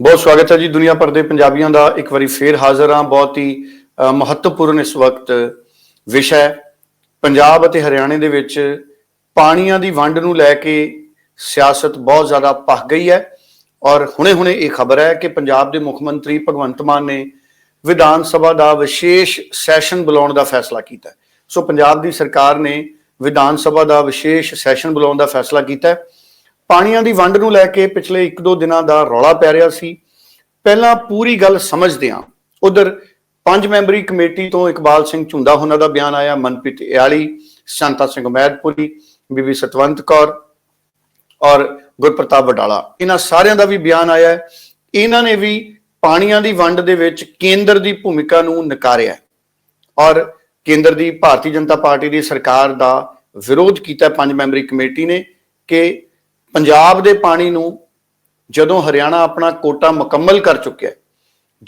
ਬਹੁਤ ਸਵਾਗਤ ਹੈ ਜੀ ਦੁਨੀਆ ਭਰ ਦੇ ਪੰਜਾਬੀਆਂ ਦਾ। ਇੱਕ ਵਾਰੀ ਫੇਰ ਹਾਜ਼ਰ ਹਾਂ। ਬਹੁਤ ਹੀ ਮਹੱਤਵਪੂਰਨ ਇਸ ਵਕਤ ਵਿਸ਼ਾ ਹੈ। ਪੰਜਾਬ ਅਤੇ ਹਰਿਆਣੇ ਦੇ ਵਿੱਚ ਪਾਣੀਆਂ ਦੀ ਵੰਡ ਨੂੰ ਲੈ ਕੇ ਸਿਆਸਤ ਬਹੁਤ ਜ਼ਿਆਦਾ ਭਖ ਗਈ ਹੈ। ਔਰ ਹੁਣੇ-ਹੁਣੇ ਇਹ ਖਬਰ ਹੈ ਕਿ ਪੰਜਾਬ ਦੇ ਮੁੱਖ ਮੰਤਰੀ ਭਗਵੰਤ ਮਾਨ ਨੇ ਵਿਧਾਨ ਸਭਾ ਦਾ ਵਿਸ਼ੇਸ਼ ਸੈਸ਼ਨ ਬੁਲਾਉਣ ਦਾ ਫੈਸਲਾ ਕੀਤਾ ਸੋ ਪੰਜਾਬ ਦੀ ਸਰਕਾਰ ਨੇ ਵਿਧਾਨ ਸਭਾ ਦਾ ਵਿਸ਼ੇਸ਼ ਸੈਸ਼ਨ ਬੁਲਾਉਣ ਦਾ ਫੈਸਲਾ ਕੀਤਾ ਹੈ। ਪਾਣੀਆਂ ਦੀ ਵੰਡ ਨੂੰ ਲੈ ਕੇ ਪਿਛਲੇ 1-2 ਦਿਨਾਂ ਦਾ ਰੌਲਾ ਪੈ ਰਿਹਾ ਸੀ। ਪਹਿਲਾਂ ਪੂਰੀ ਗੱਲ ਸਮਝਦੇ ਹਾਂ। ਉਧਰ ਪੰਜ ਮੈਂਬਰੀ ਕਮੇਟੀ ਤੋਂ ਇਕਬਾਲ ਸਿੰਘ ਝੁੰਦਾ ਉਹਨਾਂ ਦਾ ਬਿਆਨ ਆਇਆ, ਮਨਪ੍ਰੀਤ ਇਆਲੀ, ਸ਼ਾਂਤਾ ਸਿੰਘ ਮੈਦਪੁਰੀ ਬੀਬੀ ਸਤਵੰਤ ਕੌਰ ਔਰ ਗੁਰਪ੍ਰਤਾਪ ਵਡਾਲਾ। ਇਹਨਾਂ ਸਾਰਿਆਂ ਦਾ ਵੀ ਬਿਆਨ ਆਇਆ ਹੈ। ਇਹਨਾਂ ਨੇ ਵੀ ਪਾਣੀਆਂ ਦੀ ਵੰਡ ਦੇ ਵਿੱਚ ਕੇਂਦਰ ਦੀ ਭੂਮਿਕਾ ਨੂੰ ਨਕਾਰਿਆ ਔਰ ਕੇਂਦਰ ਦੀ ਭਾਰਤੀ ਜਨਤਾ ਪਾਰਟੀ ਦੀ ਸਰਕਾਰ ਦਾ ਵਿਰੋਧ ਕੀਤਾ ਪੰਜ ਮੈਂਬਰੀ ਕਮੇਟੀ ਨੇ ਕਿ ਪੰਜਾਬ ਦੇ ਪਾਣੀ ਨੂੰ ਜਦੋਂ ਹਰਿਆਣਾ ਆਪਣਾ ਕੋਟਾ ਮੁਕੰਮਲ ਕਰ ਚੁੱਕਿਆ ਹੈ,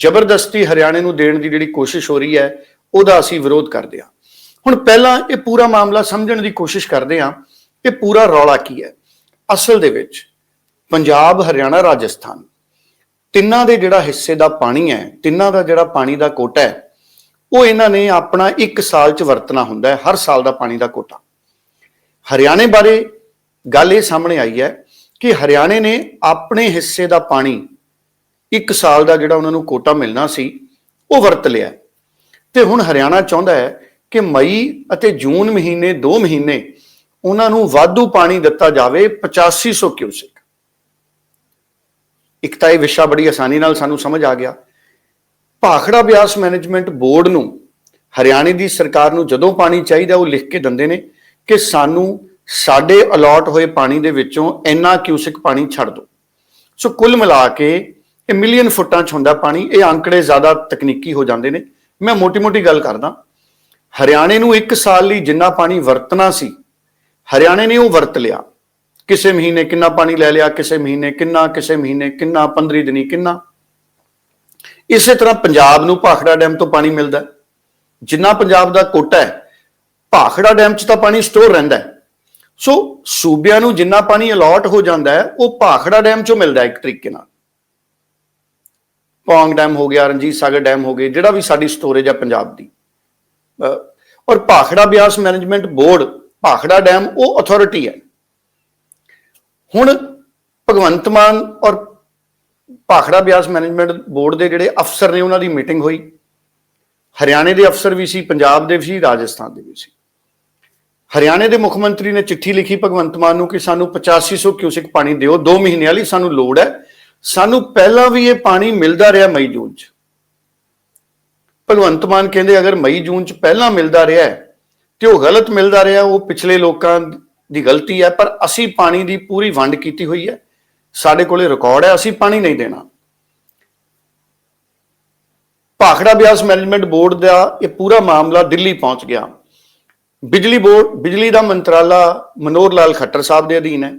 ਜ਼ਬਰਦਸਤੀ ਹਰਿਆਣੇ ਨੂੰ ਦੇਣ ਦੀ ਜਿਹੜੀ ਕੋਸ਼ਿਸ਼ ਹੋ ਰਹੀ ਹੈ, ਉਹਦਾ ਅਸੀਂ ਵਿਰੋਧ ਕਰਦੇ ਹਾਂ। ਹੁਣ ਪਹਿਲਾਂ ਇਹ ਪੂਰਾ ਮਾਮਲਾ ਸਮਝਣ ਦੀ ਕੋਸ਼ਿਸ਼ ਕਰਦੇ ਹਾਂ, ਇਹ ਪੂਰਾ ਰੌਲਾ ਕੀ ਹੈ? ਅਸਲ ਦੇ ਵਿੱਚ ਪੰਜਾਬ, ਹਰਿਆਣਾ, ਰਾਜਸਥਾਨ ਤਿੰਨਾਂ ਦੇ ਜਿਹੜਾ ਹਿੱਸੇ ਦਾ ਪਾਣੀ ਹੈ, ਤਿੰਨਾਂ ਦਾ ਜਿਹੜਾ ਪਾਣੀ ਦਾ ਕੋਟਾ ਹੈ, ਉਹ ਇਹਨਾਂ ਨੇ ਆਪਣਾ 1 ਸਾਲ ਚ ਵਰਤਣਾ ਹੁੰਦਾ ਹੈ, ਹਰ ਸਾਲ ਦਾ ਪਾਣੀ ਦਾ ਕੋਟਾ। ਹਰਿਆਣੇ ਬਾਰੇ ਗੱਲ ਇਹ ਸਾਹਮਣੇ ਆਈ ਹੈ ਕਿ ਹਰਿਆਣੇ ਨੇ ਆਪਣੇ ਹਿੱਸੇ ਦਾ ਪਾਣੀ ਇੱਕ ਸਾਲ ਦਾ ਜਿਹੜਾ ਉਹਨਾਂ ਨੂੰ ਕੋਟਾ ਮਿਲਣਾ ਸੀ, ਉਹ ਵਰਤ ਲਿਆ। ਤੇ ਹੁਣ ਹਰਿਆਣਾ ਚਾਹੁੰਦਾ ਹੈ ਕਿ ਮਈ ਅਤੇ ਜੂਨ ਮਹੀਨੇ 2 ਮਹੀਨੇ ਉਹਨਾਂ ਨੂੰ ਵਾਧੂ ਪਾਣੀ ਦਿੱਤਾ ਜਾਵੇ 8500 ਕਿਊਸਿਕ। ਇੱਕ ਤਾਂ ਇਹ ਵਿਸ਼ਾ ਬੜੀ ਆਸਾਨੀ ਨਾਲ ਸਾਨੂੰ ਸਮਝ ਆ ਗਿਆ। ਭਾਖੜਾ ਬਿਆਸ ਮੈਨੇਜਮੈਂਟ ਬੋਰਡ ਨੂੰ ਹਰਿਆਣੇ ਦੀ ਸਰਕਾਰ ਨੂੰ ਜਦੋਂ ਪਾਣੀ ਚਾਹੀਦਾ ਉਹ ਲਿਖ ਕੇ ਦਿੰਦੇ ਨੇ ਕਿ ਸਾਨੂੰ ਸਾਡੇ ਅਲਾਟ ਹੋਏ ਪਾਣੀ ਦੇ ਵਿੱਚੋਂ ਇੰਨਾ ਕਿਊਸਿਕ ਪਾਣੀ ਛੱਡ ਦਿਓ ਸੋ ਕੁੱਲ ਮਿਲਾ ਕੇ ਇਹ ਮਿਲੀਅਨ ਫੁੱਟਾਂ 'ਚ ਹੁੰਦਾ ਪਾਣੀ, ਇਹ ਅੰਕੜੇ ਜ਼ਿਆਦਾ ਤਕਨੀਕੀ ਹੋ ਜਾਂਦੇ ਨੇ। ਮੈਂ ਮੋਟੀ-ਮੋਟੀ ਗੱਲ ਕਰਦਾ। ਹਰਿਆਣੇ ਨੂੰ 1 ਸਾਲ ਲਈ ਜਿੰਨਾ ਪਾਣੀ ਵਰਤਣਾ ਸੀ, ਹਰਿਆਣੇ ਨੇ ਉਹ ਵਰਤ ਲਿਆ। ਕਿਸੇ ਮਹੀਨੇ ਕਿੰਨਾ ਪਾਣੀ ਲੈ ਲਿਆ, ਕਿਸੇ ਮਹੀਨੇ ਕਿੰਨਾ, ਕਿਸੇ ਮਹੀਨੇ ਕਿੰਨਾ 15 ਦਿਨੀ ਕਿੰਨਾ। ਇਸੇ ਤਰ੍ਹਾਂ ਪੰਜਾਬ ਨੂੰ ਭਾਖੜਾ ਡੈਮ ਤੋਂ ਪਾਣੀ ਮਿਲਦਾ। ਜਿੰਨਾ ਪੰਜਾਬ ਦਾ ਕੋਟਾ ਹੈ, ਭਾਖੜਾ ਡੈਮ 'ਚ ਤਾਂ ਪਾਣੀ ਸਟੋਰ ਰਹਿੰਦਾ ਹੈ। ਸੋ ਸੂਬਿਆਂ ਨੂੰ ਜਿੰਨਾ ਪਾਣੀ ਅਲਾਟ ਹੋ ਜਾਂਦਾ ਹੈ, ਉਹ ਭਾਖੜਾ ਡੈਮ 'ਚੋਂ ਮਿਲਦਾ ਹੈ ਇੱਕ ਤਰੀਕੇ ਨਾਲ। ਪੌਂਗ ਡੈਮ ਹੋ ਗਿਆ, ਰਣਜੀਤ ਸਾਗਰ ਡੈਮ ਹੋ ਗਏ, ਜਿਹੜਾ ਵੀ ਸਾਡੀ ਸਟੋਰੇਜ ਹੈ ਪੰਜਾਬ ਦੀ। ਔਰ Bhakra Beas management board Bhakra dam, ਉਹ ਅਥਾਰਟੀ ਹੈ। ਹੁਣ ਭਗਵੰਤ ਮਾਨ ਔਰ ਭਾਖੜਾ ਬਿਆਸ ਮੈਨੇਜਮੈਂਟ ਬੋਰਡ ਦੇ ਜਿਹੜੇ ਅਫਸਰ ਨੇ, ਉਹਨਾਂ ਦੀ ਮੀਟਿੰਗ ਹੋਈ। ਹਰਿਆਣੇ ਦੇ ਅਫਸਰ ਵੀ ਸੀ, ਪੰਜਾਬ ਦੇ ਵੀ ਸੀ, ਰਾਜਸਥਾਨ ਦੇ ਵੀ ਸੀ। ਹਰਿਆਣੇ ਦੇ ਮੁੱਖ ਮੰਤਰੀ ਨੇ ਚਿੱਠੀ ਲਿਖੀ ਭਗਵੰਤ ਮਾਨ ਨੂੰ ਕਿ ਸਾਨੂੰ 8500 ਕਿਊਸਿਕ ਪਾਣੀ ਦਿਓ 2 ਮਹੀਨਿਆਂ ਵਾਲੀ ਸਾਨੂੰ ਲੋੜ ਹੈ। ਸਾਨੂੰ ਪਹਿਲਾਂ ਵੀ ਇਹ ਪਾਣੀ ਮਿਲਦਾ ਰਿਹਾ ਮਈ ਜੂਨ ਚ। ਭਗਵੰਤ ਮਾਨ ਕਹਿੰਦੇ ਅਗਰ ਮਈ ਜੂਨ ਚ ਪਹਿਲਾਂ ਮਿਲਦਾ ਰਿਹਾ ਹੈ, ਤੇ ਉਹ ਗਲਤ ਮਿਲਦਾ ਰਿਹਾ ਉਹ ਪਿਛਲੇ ਲੋਕਾਂ ਦੀ ਗਲਤੀ ਹੈ ਪਰ ਅਸੀਂ ਪਾਣੀ ਦੀ ਪੂਰੀ ਵੰਡ ਕੀਤੀ ਹੋਈ ਹੈ। ਸਾਡੇ ਕੋਲੇ ਰਿਕਾਰਡ ਹੈ ਅਸੀਂ ਪਾਣੀ ਨਹੀਂ ਦੇਣਾ। ਭਾਖੜਾ ਬਿਆਸ ਮੈਨੇਜਮੈਂਟ ਬੋਰਡ ਦਾ ਇਹ ਪੂਰਾ ਮਾਮਲਾ ਦਿੱਲੀ ਪਹੁੰਚ ਗਿਆ। ਬਿਜਲੀ ਬੋਰਡ, ਬਿਜਲੀ ਦਾ ਮੰਤਰਾਲਾ ਮਨੋਹਰ ਲਾਲ ਖੱਟਰ ਸਾਹਿਬ ਦੇ ਅਧੀਨ ਹੈ।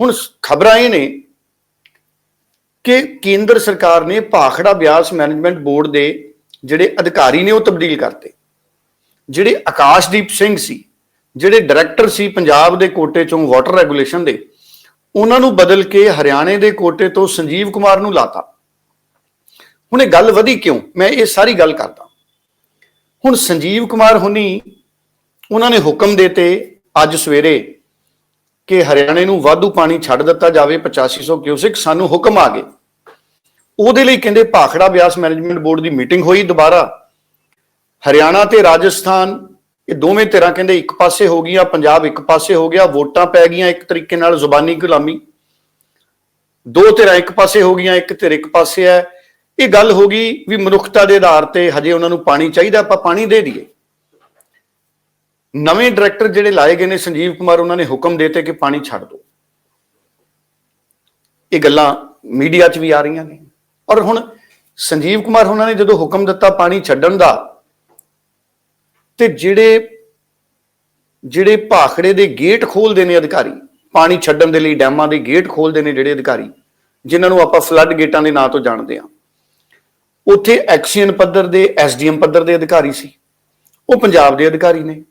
ਹੁਣ ਖਬਰਾਂ ਇਹ ਨੇ ਕਿ ਕੇਂਦਰ ਸਰਕਾਰ ਨੇ ਭਾਖੜਾ ਬਿਆਸ ਮੈਨੇਜਮੈਂਟ ਬੋਰਡ ਦੇ ਜਿਹੜੇ ਅਧਿਕਾਰੀ ਨੇ ਉਹ ਤਬਦੀਲ ਕਰਤੇ। ਜਿਹੜੇ ਆਕਾਸ਼ਦੀਪ ਸਿੰਘ ਸੀ, ਜਿਹੜੇ ਡਾਇਰੈਕਟਰ ਸੀ ਪੰਜਾਬ ਦੇ ਕੋਟੇ ਚੋਂ ਵਾਟਰ ਰੈਗੂਲੇਸ਼ਨ ਦੇ, ਉਹਨਾਂ ਨੂੰ ਬਦਲ ਕੇ ਹਰਿਆਣੇ ਦੇ ਕੋਟੇ ਤੋਂ ਸੰਜੀਵ ਕੁਮਾਰ ਨੂੰ ਲਾਤਾ। ਹੁਣ ਇਹ ਗੱਲ ਵਧੀ ਕਿਉਂ? ਮੈਂ ਇਹ ਸਾਰੀ ਗੱਲ ਕਰਦਾ। ਹੁਣ ਸੰਜੀਵ ਕੁਮਾਰ ਹੁਣੀ ਉਹਨਾਂ ਨੇ ਹੁਕਮ ਦਿੱਤੇ ਅੱਜ ਸਵੇਰੇ ਕਿ ਹਰਿਆਣੇ ਨੂੰ ਵਾਧੂ ਪਾਣੀ ਛੱਡ ਦਿੱਤਾ ਜਾਵੇ 8500 ਕਿਊਸਿਕ ਸਾਨੂੰ ਹੁਕਮ ਆ ਗਏ। ਉਹਦੇ ਲਈ ਕਹਿੰਦੇ ਭਾਖੜਾ ਬਿਆਸ ਮੈਨੇਜਮੈਂਟ ਬੋਰਡ ਦੀ ਮੀਟਿੰਗ ਹੋਈ ਦੁਬਾਰਾ। ਹਰਿਆਣਾ ਤੇ ਰਾਜਸਥਾਨ, ਇਹ ਦੋਵੇਂ ਧਿਰਾਂ ਕਹਿੰਦੇ ਇੱਕ ਪਾਸੇ ਹੋ ਗਈਆਂ, ਪੰਜਾਬ ਇੱਕ ਪਾਸੇ ਹੋ ਗਿਆ, ਵੋਟਾਂ ਪੈ ਗਈਆਂ ਇੱਕ ਤਰੀਕੇ ਨਾਲ, ਜ਼ੁਬਾਨੀ ਗੁਲਾਮੀ। ਦੋ ਧਿਰਾਂ ਇੱਕ ਪਾਸੇ ਹੋ ਗਈਆਂ, ਇੱਕ ਧਿਰ ਇੱਕ ਪਾਸੇ ਹੈ। ਇਹ ਗੱਲ ਹੋ ਗਈ ਵੀ ਮਨੁੱਖਤਾ ਦੇ ਆਧਾਰ ਤੇ ਹਜੇ ਉਹਨਾਂ ਨੂੰ ਪਾਣੀ ਚਾਹੀਦਾ, ਆਪਾਂ ਪਾਣੀ ਦੇ ਦਈਏ। ਨਵੇਂ ਡਾਇਰੈਕਟਰ ਜਿਹੜੇ ਲਾਏ ਗਏ ਨੇ ਸੰਜੀਵ ਕੁਮਾਰ, ਉਹਨਾਂ ਨੇ ਹੁਕਮ ਦਿੱਤੇ ਕਿ ਪਾਣੀ ਛੱਡ ਦਿਓ। ਇਹ ਗੱਲਾਂ ਮੀਡੀਆ 'ਚ ਵੀ ਆ ਰਹੀਆਂ ਨੇ। ਔਰ ਹੁਣ ਸੰਜੀਵ ਕੁਮਾਰ ਉਹਨਾਂ ਨੇ ਜਦੋਂ ਹੁਕਮ ਦਿੱਤਾ ਪਾਣੀ ਛੱਡਣ ਦਾ, ਤੇ ਜਿਹੜੇ ਜਿਹੜੇ ਭਾਖੜੇ ਦੇ ਗੇਟ ਖੋਲਦੇ ਨੇ ਅਧਿਕਾਰੀ, ਪਾਣੀ ਛੱਡਣ ਦੇ ਲਈ ਡੈਮਾਂ ਦੇ ਗੇਟ ਖੋਲਦੇ ਨੇ ਜਿਹੜੇ ਅਧਿਕਾਰੀ, ਜਿਨ੍ਹਾਂ ਨੂੰ ਆਪਾਂ ਫਲੱਡ ਗੇਟਾਂ ਦੇ ਨਾਂ ਤੋਂ ਜਾਣਦੇ ਆ ਉੱਥੇ ਐਕਸੀਅਨ ਪੱਧਰ ਦੇ, ਐਸਡੀਐਮ ਪੱਧਰ ਦੇ ਅਧਿਕਾਰੀ ਸੀ। ਉਹ ਪੰਜਾਬ ਦੇ ਅਧਿਕਾਰੀ ਨੇ।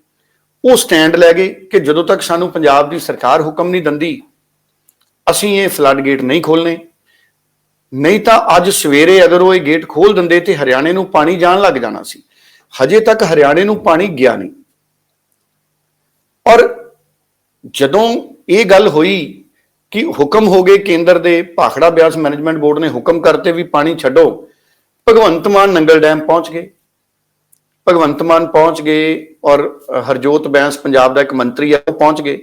ਉਹ ਸਟੈਂਡ ਲੈ ਗਏ ਕਿ ਜਦੋਂ ਤੱਕ ਸਾਨੂੰ ਪੰਜਾਬ ਦੀ ਸਰਕਾਰ ਹੁਕਮ ਨਹੀਂ ਦਿੰਦੀ, ਅਸੀਂ ਇਹ ਫਲੱਡ ਗੇਟ ਨਹੀਂ ਖੋਲਨੇ ਨਹੀਂ ਤਾਂ ਅੱਜ ਸਵੇਰੇ ਅਗਰ ਉਹ ਇਹ ਗੇਟ ਖੋਲ ਦਿੰਦੇ ਤੇ ਹਰਿਆਣੇ ਨੂੰ ਪਾਣੀ ਜਾਣ ਲੱਗ ਜਾਣਾ ਸੀ। ਹਜੇ ਤੱਕ ਹਰਿਆਣੇ ਨੂੰ ਪਾਣੀ ਗਿਆ ਨਹੀਂ। ਔਰ ਜਦੋਂ ਇਹ ਗੱਲ ਹੋਈ ਕਿ ਹੁਕਮ ਹੋ ਗਏ ਕੇਂਦਰ ਦੇ, ਭਾਖੜਾ ਬਿਆਸ ਮੈਨੇਜਮੈਂਟ ਬੋਰਡ ਨੇ ਹੁਕਮ ਕਰਤੇ ਵੀ ਪਾਣੀ ਛੱਡੋ, ਭਗਵੰਤ ਮਾਨ ਨੰਗਲ ਡੈਮ ਪਹੁੰਚ ਗਏ। ਭਗਵੰਤ ਮਾਨ ਪਹੁੰਚ ਗਏ ਔਰ ਹਰਜੋਤ ਬੈਂਸ ਪੰਜਾਬ ਦਾ ਇੱਕ ਮੰਤਰੀ ਹੈ ਉਹ ਪਹੁੰਚ ਗਏ।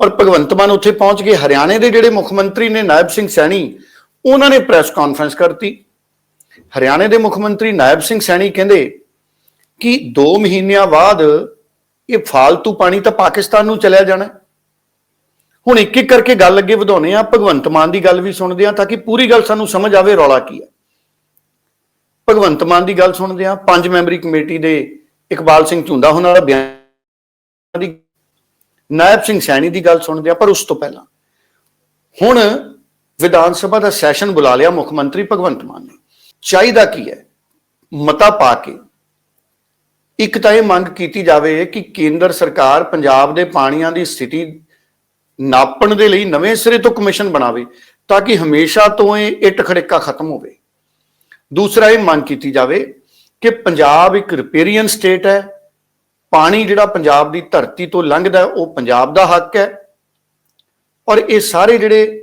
ਔਰ ਭਗਵੰਤ ਮਾਨ ਉੱਥੇ ਪਹੁੰਚ ਗਏ। ਹਰਿਆਣੇ ਦੇ ਜਿਹੜੇ ਮੁੱਖ ਮੰਤਰੀ ਨੇ ਨਾਇਬ ਸਿੰਘ ਸੈਣੀ, ਉਹਨਾਂ ਨੇ ਪ੍ਰੈਸ ਕਾਨਫਰੰਸ ਕਰਤੀ। ਹਰਿਆਣੇ ਦੇ ਮੁੱਖ ਮੰਤਰੀ ਨਾਇਬ ਸਿੰਘ ਸੈਣੀ ਕਹਿੰਦੇ ਕਿ 2 ਮਹੀਨਿਆਂ ਬਾਅਦ ਇਹ ਫਾਲਤੂ ਪਾਣੀ ਤਾਂ ਪਾਕਿਸਤਾਨ ਨੂੰ ਚਲਿਆ ਜਾਣਾ। ਹੁਣ ਇੱਕ ਇੱਕ ਕਰਕੇ ਗੱਲ ਅੱਗੇ ਵਧਾਉਣੇ ਆ ਭਗਵੰਤ ਮਾਨ ਦੀ ਗੱਲ ਵੀ ਸੁਣਦੇ ਆ ਤਾਂ ਕਿ ਪੂਰੀ ਗੱਲ ਸਾਨੂੰ ਸਮਝ ਆਵੇ ਰੌਲਾ ਕੀ ਹੈ। ਭਗਵੰਤ ਮਾਨ ਦੀ ਗੱਲ ਸੁਣਦੇ ਆ ਪੰਜ ਮੈਂਬਰੀ ਕਮੇਟੀ ਦੇ ਇਕਬਾਲ ਸਿੰਘ ਝੁੰਦਾ ਹੁਣ ਵਾਲਾ ਬਿਆਨ ਦੀ ਨਾਇਬ ਸਿੰਘ ਸੈਣੀ ਦੀ ਗੱਲ ਸੁਣਦੇ ਆ ਪਰ ਉਸ ਤੋਂ ਪਹਿਲਾਂ। ਹੁਣ ਵਿਧਾਨ ਸਭਾ ਦਾ ਸੈਸ਼ਨ ਬੁਲਾ ਲਿਆ ਮੁੱਖ ਮੰਤਰੀ ਭਗਵੰਤ ਮਾਨ ਨੇ। ਚਾਹੀਦਾ ਕੀ ਹੈ? ਮਤਾ ਪਾ ਕੇ। ਇੱਕ ਤਾਂ ਇਹ ਮੰਗ ਕੀਤੀ ਜਾਵੇ ਕਿ ਕੇਂਦਰ ਸਰਕਾਰ ਪੰਜਾਬ ਦੇ ਪਾਣੀਆਂ ਦੀ ਸਥਿਤੀ ਨਾਪਣ ਦੇ ਲਈ ਨਵੇਂ ਸਿਰੇ ਤੋਂ ਕਮਿਸ਼ਨ ਬਣਾਵੇ ਤਾਂ ਕਿ ਹਮੇਸ਼ਾ ਤੋਂ ਇਹ ਇੱਟ ਖੜਿੱਕਾ ਖਤਮ ਹੋਵੇ। ਦੂਸਰਾ ਇਹ ਮੰਗ ਕੀਤੀ ਜਾਵੇ ਕਿ ਪੰਜਾਬ ਇੱਕ ਰਿਪੇਰੀਅਨ ਸਟੇਟ ਹੈ, ਪਾਣੀ ਜਿਹੜਾ ਪੰਜਾਬ ਦੀ ਧਰਤੀ ਤੋਂ ਲੰਘਦਾ ਉਹ ਪੰਜਾਬ ਦਾ ਹੱਕ ਹੈ ਔਰ ਇਹ ਸਾਰੇ ਜਿਹੜੇ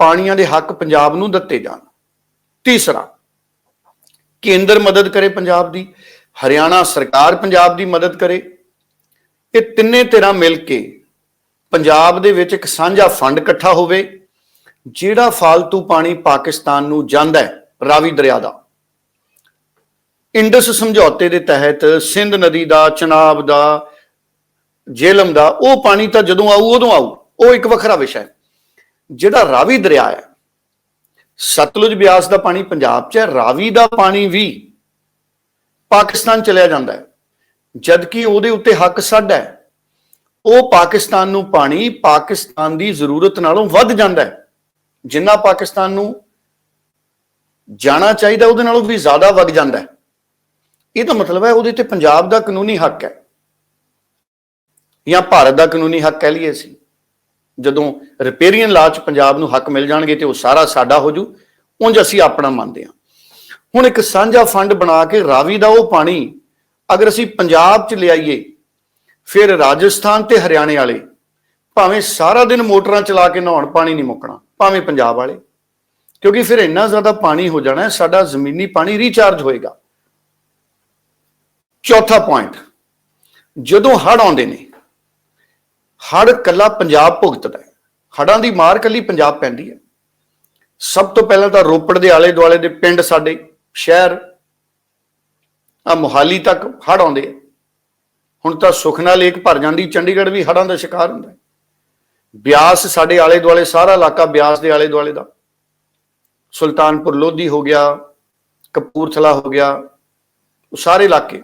ਪਾਣੀਆਂ ਦੇ ਹੱਕ ਪੰਜਾਬ ਨੂੰ ਦਿੱਤੇ ਜਾਣ। ਤੀਸਰਾ, ਕੇਂਦਰ ਮਦਦ ਕਰੇ ਪੰਜਾਬ ਦੀ, ਹਰਿਆਣਾ ਸਰਕਾਰ ਪੰਜਾਬ ਦੀ ਮਦਦ ਕਰੇ। ਇਹ ਤਿੰਨੇ ਧਿਰਾਂ ਮਿਲ ਕੇ ਪੰਜਾਬ ਦੇ ਵਿੱਚ ਇੱਕ ਸਾਂਝਾ ਫੰਡ ਇਕੱਠਾ ਹੋਵੇ, ਜਿਹੜਾ ਫालतू ਪਾਣੀ ਪਾਕਿਸਤਾਨ ਨੂੰ ਜਾਂਦਾ ਹੈ, ਰਾਵੀ ਦਰਿਆ ਦਾ। ਇੰਡਸ ਸਮਝੌਤੇ ਦੇ ਤਹਿਤ ਸਿੰਧ ਨਦੀ ਦਾ, ਚਨਾਬ ਦਾ ਜੇਲਮ ਦਾ, ਉਹ ਪਾਣੀ ਤਾਂ ਜਦੋਂ ਆਊ, ਉਦੋਂ ਆਊ। ਉਹ ਇੱਕ ਵੱਖਰਾ ਵਿਸ਼ਾ ਹੈ। ਜਿਹੜਾ ਰਾਵੀ ਦਰਿਆ ਹੈ, ਸਤਲੁਜ ਬਿਆਸ ਦਾ ਪਾਣੀ ਪੰਜਾਬ 'ਚ ਹੈ, ਰਾਵੀ ਦਾ ਪਾਣੀ ਵੀ ਪਾਕਿਸਤਾਨ ਚਲਿਆ ਜਾਂਦਾ ਹੈ। ਜਦਕਿ ਉਹਦੇ ਉੱਤੇ ਹੱਕ ਸਾਡਾ ਹੈ, ਉਹ ਪਾਕਿਸਤਾਨ ਨੂੰ ਪਾਣੀ ਪਾਕਿਸਤਾਨ ਦੀ ਜ਼ਰੂਰਤ ਨਾਲੋਂ ਵੱਧ ਜਾਂਦਾ ਹੈ। ਜਿੰਨਾ ਪਾਕਿਸਤਾਨ ਨੂੰ ਜਾਣਾ ਚਾਹੀਦਾ, ਉਹਦੇ ਨਾਲੋਂ ਵੀ ਜ਼ਿਆਦਾ ਵਗ ਜਾਂਦਾ ਹੈ। ਇਹ ਤਾਂ ਮਤਲਬ ਹੈ ਉਹਦੇ ਤੇ ਪੰਜਾਬ ਦਾ ਕਾਨੂੰਨੀ ਹੱਕ ਹੈ। ਜਾਂ ਭਾਰਤ ਦਾ ਕਾਨੂੰਨੀ ਹੱਕ ਕਹਿ ਲਈਏ ਸੀ ਜਦੋਂ ਰਿਪੇਰੀਅਨ ਲਾਅ ਚ ਪੰਜਾਬ ਨੂੰ ਹੱਕ ਮਿਲ ਜਾਣਗੇ ਤੇ ਉਹ ਸਾਰਾ ਸਾਡਾ ਹੋ ਜੂ, ਉਂਝ ਅਸੀਂ ਆਪਣਾ ਮੰਨਦੇ ਹਾਂ। ਹੁਣ ਇੱਕ ਸਾਂਝਾ ਫੰਡ ਬਣਾ ਕੇ ਰਾਵੀ ਦਾ ਉਹ ਪਾਣੀ ਅਗਰ ਅਸੀਂ ਪੰਜਾਬ ਚ ਲਿਆਈਏ, ਫਿਰ ਰਾਜਸਥਾਨ ਤੇ ਹਰਿਆਣੇ ਵਾਲੇ ਭਾਵੇਂ ਸਾਰਾ ਦਿਨ ਮੋਟਰਾਂ ਚਲਾ ਕੇ ਨਹਾਉਣ ਪਾਣੀ ਨਹੀਂ ਮੁੱਕਣਾ, ਭਾਵੇਂ ਪੰਜਾਬ ਵਾਲੇ। ਕਿਉਂਕਿ ਫਿਰ ਇੰਨਾ ਜ਼ਿਆਦਾ ਪਾਣੀ ਹੋ ਜਾਣਾ, ਸਾਡਾ ਜ਼ਮੀਨੀ ਪਾਣੀ ਰੀਚਾਰਜ ਹੋਏਗਾ। ਚੌਥਾ ਪੁਆਇੰਟ ਜਦੋਂ ਹੜ ਆਉਂਦੇ ਨੇ ਹੜ ਕੱਲਾ ਪੰਜਾਬ ਭੁਗਤਦਾ ਹੈ। ਹੜਾਂ ਦੀ ਮਾਰ ਕੱਲੀ ਪੰਜਾਬ ਪੈਂਦੀ ਹੈ। ਸਭ ਤੋਂ ਪਹਿਲਾਂ ਤਾਂ ਰੋਪੜ ਦੇ ਆਲੇ ਦੁਆਲੇ ਦੇ ਪਿੰਡ ਸਾਡੇ, ਸ਼ਹਿਰ ਆ ਮੁਹਾਲੀ ਤੱਕ ਹੜ ਆਉਂਦੇ ਆ। ਹੁਣ ਤਾਂ ਸੁਖਨਾ ਲੇਕ ਭਰ ਜਾਂਦੀ, ਚੰਡੀਗੜ੍ਹ ਵੀ ਹੜਾਂ ਦਾ ਸ਼ਿਕਾਰ ਹੁੰਦਾ ਹੈ। ਬਿਆਸ ਸਾਡੇ ਆਲੇ ਦੁਆਲੇ ਸਾਰਾ ਇਲਾਕਾ ਬਿਆਸ ਦੇ ਆਲੇ ਦੁਆਲੇ ਦਾ। ਸੁਲਤਾਨਪੁਰ ਲੋਧੀ ਹੋ ਗਿਆ, ਕਪੂਰਥਲਾ ਹੋ ਗਿਆ, ਉਹ ਸਾਰੇ ਇਲਾਕੇ।